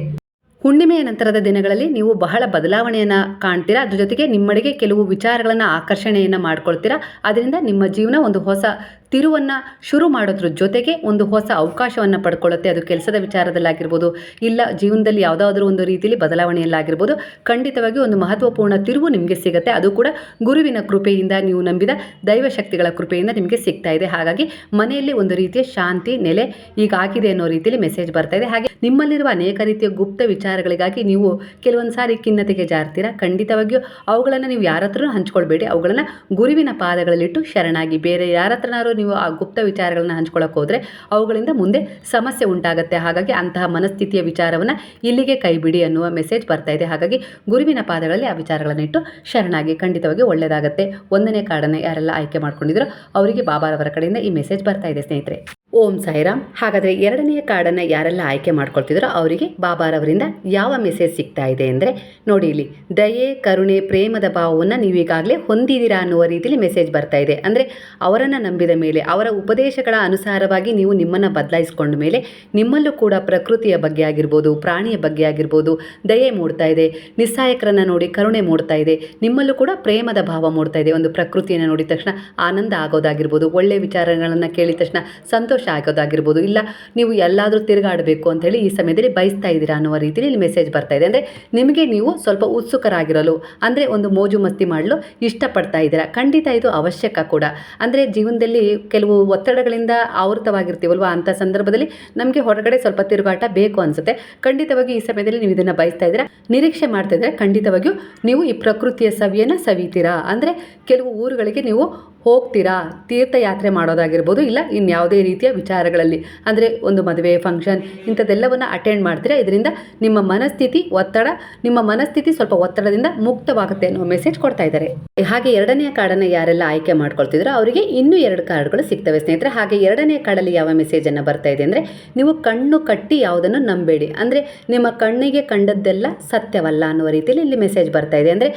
ಹುಣ್ಣಿಮೆಯ ನಂತರದ ದಿನಗಳಲ್ಲಿ ನೀವು ಬಹಳ ಬದಲಾವಣೆಯನ್ನು ಕಾಣ್ತೀರಾ? ಅದ್ರ ಜೊತೆಗೆ ನಿಮ್ಮಡೆಗೆ ಕೆಲವು ವಿಚಾರಗಳನ್ನು ಆಕರ್ಷಣೆಯನ್ನು ಮಾಡ್ಕೊಳ್ತೀರಾ? ಅದರಿಂದ ನಿಮ್ಮ ಜೀವನ ಒಂದು ಹೊಸ ತಿರುವನ್ನು ಶುರು ಮಾಡೋದ್ರ ಜೊತೆಗೆ ಒಂದು ಹೊಸ ಅವಕಾಶವನ್ನು ಪಡ್ಕೊಳ್ಳುತ್ತೆ. ಅದು ಕೆಲಸದ ವಿಚಾರದಲ್ಲಾಗಿರ್ಬೋದು, ಇಲ್ಲ ಜೀವನದಲ್ಲಿ ಯಾವುದಾದ್ರೂ ಒಂದು ರೀತಿಯಲ್ಲಿ ಬದಲಾವಣೆಯಲ್ಲಾಗಿರ್ಬೋದು, ಖಂಡಿತವಾಗಿ ಒಂದು ಮಹತ್ವಪೂರ್ಣ ತಿರುವು ನಿಮಗೆ ಸಿಗುತ್ತೆ. ಅದು ಕೂಡ ಗುರುವಿನ ಕೃಪೆಯಿಂದ ನೀವು ನಂಬಿದ ದೈವಶಕ್ತಿಗಳ ಕೃಪೆಯಿಂದ ನಿಮಗೆ ಸಿಗ್ತಾ ಇದೆ. ಹಾಗಾಗಿ ಮನೆಯಲ್ಲಿ ಒಂದು ರೀತಿಯ ಶಾಂತಿ, ನೆಲೆ ಈಗ ಆಗಿದೆ ಅನ್ನೋ ರೀತಿಯಲ್ಲಿ ಮೆಸೇಜ್ ಬರ್ತಾ ಇದೆ. ಹಾಗೆ ನಿಮ್ಮಲ್ಲಿರುವ ಅನೇಕ ರೀತಿಯ ಗುಪ್ತ ವಿಚಾರಗಳಿಗಾಗಿ ನೀವು ಕೆಲವೊಂದು ಸಾರಿ ಖಿನ್ನತೆಗೆ ಜಾರ್ತೀರಾ. ಖಂಡಿತವಾಗಿಯೂ ಅವುಗಳನ್ನು ನೀವು ಯಾರ ಹಂಚ್ಕೊಳ್ಬೇಡಿ. ಅವುಗಳನ್ನು ಗುರುವಿನ ಪಾದಗಳಲ್ಲಿಟ್ಟು ಶರಣಾಗಿ ಬೇರೆ ಯಾರ ನೀವು ಆ ಗುಪ್ತ ವಿಚಾರಗಳನ್ನ ಹಂಚ್ಕೊಳ್ಳೋಕೆ ಹೋದರೆ ಅವುಗಳಿಂದ ಮುಂದೆ ಸಮಸ್ಯೆ ಉಂಟಾಗುತ್ತೆ. ಹಾಗಾಗಿ ಅಂತಹ ಮನಸ್ಥಿತಿಯ ವಿಚಾರವನ್ನು ಇಲ್ಲಿಗೆ ಕೈಬಿಡಿ ಅನ್ನುವ ಮೆಸೇಜ್ ಬರ್ತಾ ಇದೆ. ಹಾಗಾಗಿ ಗುರುವಿನ ಪಾದಗಳಲ್ಲಿ ಆ ವಿಚಾರಗಳನ್ನು ಇಟ್ಟು ಶರಣಾಗಿ ಖಂಡಿತವಾಗಿ ಒಳ್ಳೆಯದಾಗುತ್ತೆ ಒಂದನೇ ಕಾರ್ಡನ್ನು ಯಾರೆಲ್ಲ ಆಯ್ಕೆ ಮಾಡ್ಕೊಂಡಿದ್ರು ಅವರಿಗೆ ಬಾಬಾರವರ ಕಡೆಯಿಂದ ಈ ಮೆಸೇಜ್ ಬರ್ತಾ ಇದೆ ಸ್ನೇಹಿತರೆ. ಓಂ ಸಾಯಿರಾಮ್. ಹಾಗಾದರೆ ಎರಡನೆಯ ಕಾರ್ಡನ್ನು ಯಾರೆಲ್ಲ ಆಯ್ಕೆ ಮಾಡ್ಕೊಳ್ತಿದ್ರೋ ಅವರಿಗೆ ಬಾಬಾರವರಿಂದ ಯಾವ ಮೆಸೇಜ್ ಸಿಗ್ತಾ ಇದೆ ಅಂದರೆ ನೋಡಿ ಇಲ್ಲಿ, ದಯೆ, ಕರುಣೆ, ಪ್ರೇಮದ ಭಾವವನ್ನು ನೀವೀಗಾಗಲೇ ಹೊಂದಿದ್ದೀರಾ ಅನ್ನುವ ರೀತಿಯಲ್ಲಿ ಮೆಸೇಜ್ ಬರ್ತಾ ಇದೆ. ಅಂದರೆ ಅವರನ್ನು ನಂಬಿದ ಮೇಲೆ, ಅವರ ಉಪದೇಶಗಳ ಅನುಸಾರವಾಗಿ ನೀವು ನಿಮ್ಮನ್ನು ಬದಲಾಯಿಸ್ಕೊಂಡ ಮೇಲೆ ನಿಮ್ಮಲ್ಲೂ ಕೂಡ ಪ್ರಕೃತಿಯ ಬಗ್ಗೆ ಆಗಿರ್ಬೋದು, ಪ್ರಾಣಿಯ ಬಗ್ಗೆ ಆಗಿರ್ಬೋದು ದಯೆ ಮೂಡ್ತಾ ಇದೆ. ನಿಸ್ಸಾಯಕರನ್ನು ನೋಡಿ ಕರುಣೆ ಮೂಡ್ತಾ ಇದೆ. ನಿಮ್ಮಲ್ಲೂ ಕೂಡ ಪ್ರೇಮದ ಭಾವ ಮೂಡ್ತಾ ಇದೆ. ಒಂದು ಪ್ರಕೃತಿಯನ್ನು ನೋಡಿದ ತಕ್ಷಣ ಆನಂದ ಆಗೋದಾಗಿರ್ಬೋದು ಒಳ್ಳೆಯ ವಿಚಾರಗಳನ್ನು ಕೇಳಿದ ತಕ್ಷಣ ಸಂತೋಷ ಆಗೋದಾಗಿರ್ಬೋದು. ಇಲ್ಲ, ನೀವು ಎಲ್ಲಾದರೂ ತಿರುಗಾಡಬೇಕು ಅಂತ ಹೇಳಿ ಈ ಸಮಯದಲ್ಲಿ ಬಯಸ್ತಾ ಇದ್ದೀರಾ ಅನ್ನುವ ರೀತಿಯಲ್ಲಿ ಇಲ್ಲಿ ಮೆಸೇಜ್ ಬರ್ತಾ ಇದೆ. ಅಂದರೆ ನಿಮಗೆ ನೀವು ಸ್ವಲ್ಪ ಉತ್ಸುಕರಾಗಿರಲು, ಅಂದರೆ ಒಂದು ಮೋಜು ಮಸ್ತಿ ಮಾಡಲು ಇಷ್ಟಪಡ್ತಾ ಇದ್ದೀರಾ? ಖಂಡಿತ ಇದು ಅವಶ್ಯಕ ಕೂಡ. ಅಂದರೆ ಜೀವನದಲ್ಲಿ ಕೆಲವು ಒತ್ತಡಗಳಿಂದ ಆವೃತವಾಗಿರ್ತೀವಲ್ವ? ಅಂಥ ಸಂದರ್ಭದಲ್ಲಿ ನಮಗೆ ಹೊರಗಡೆ ಸ್ವಲ್ಪ ತಿರುಗಾಟ ಬೇಕು ಅನಿಸುತ್ತೆ. ಖಂಡಿತವಾಗಿ ಈ ಸಮಯದಲ್ಲಿ ನೀವು ಇದನ್ನು ಬಯಸ್ತಾ ಇದ್ದೀರಾ? ನಿರೀಕ್ಷೆ ಮಾಡ್ತಾ ಇದ್ದರೆ? ಖಂಡಿತವಾಗಿಯೂ ನೀವು ಈ ಪ್ರಕೃತಿಯ ಸವಿಯನ್ನು ಸವಿತೀರಾ? ಅಂದರೆ ಕೆಲವು ಊರುಗಳಿಗೆ ನೀವು ಹೋಗ್ತೀರಾ? ತೀರ್ಥಯಾತ್ರೆ ಮಾಡೋದಾಗಿರ್ಬೋದು, ಇಲ್ಲ ಇನ್ಯಾವುದೇ ರೀತಿಯ ವಿಚಾರಗಳಲ್ಲಿ. ಅಂದರೆ ಒಂದು ಮದುವೆ ಫಂಕ್ಷನ್ ಇಂಥದ್ದೆಲ್ಲವನ್ನು ಅಟೆಂಡ್ ಮಾಡ್ತೀರಾ? ಇದರಿಂದ ನಿಮ್ಮ ಮನಸ್ಥಿತಿ ಒತ್ತಡ, ನಿಮ್ಮ ಮನಸ್ಥಿತಿ ಸ್ವಲ್ಪ ಒತ್ತಡದಿಂದ ಮುಕ್ತವಾಗುತ್ತೆ ಅನ್ನೋ ಮೆಸೇಜ್ ಕೊಡ್ತಾ ಇದ್ದಾರೆ. ಹಾಗೆ ಎರಡನೆಯ ಕಾರ್ಡನ್ನು ಯಾರೆಲ್ಲ ಆಯ್ಕೆ ಮಾಡ್ಕೊಳ್ತಿದ್ರೋ ಅವರಿಗೆ ಇನ್ನೂ ಎರಡು ಕಾರ್ಡ್ಗಳು ಸಿಗ್ತವೆ ಸ್ನೇಹಿತರೆ. ಹಾಗೆ ಎರಡನೇ ಕಾರ್ಡಲ್ಲಿ ಯಾವ ಮೆಸೇಜನ್ನು ಬರ್ತಾ ಇದೆ ಅಂದರೆ, ನೀವು ಕಣ್ಣು ಕಟ್ಟಿ ಯಾವುದನ್ನು ನಂಬೇಡಿ. ಅಂದರೆ ನಿಮ್ಮ ಕಣ್ಣಿಗೆ ಕಂಡದ್ದೆಲ್ಲ ಸತ್ಯವಲ್ಲ ಅನ್ನುವ ರೀತಿಯಲ್ಲಿ ಇಲ್ಲಿ ಮೆಸೇಜ್ ಬರ್ತಾ ಇದೆ. ಅಂದರೆ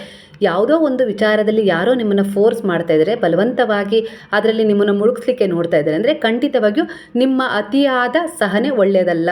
ಯಾವುದೋ ಒಂದು ವಿಚಾರದಲ್ಲಿ ಯಾರೋ ನಿಮ್ಮನ್ನು ಫೋರ್ಸ್ ಮಾಡ್ತಾ ಇದ್ದಾರೆ ಬಲವಂತವಾಗಿ ಅದರಲ್ಲಿ ನಿಮ್ಮನ್ನು ಮುಳುಗಿಸ್ಲಿಕ್ಕೆ ನೋಡ್ತಾ ಇದ್ದಾರೆ ಅಂದರೆ ಖಂಡಿತವಾಗಿಯೂ ನಿಮ್ಮ ಅತಿಯಾದ ಸಹನೆ ಒಳ್ಳೆಯದಲ್ಲ.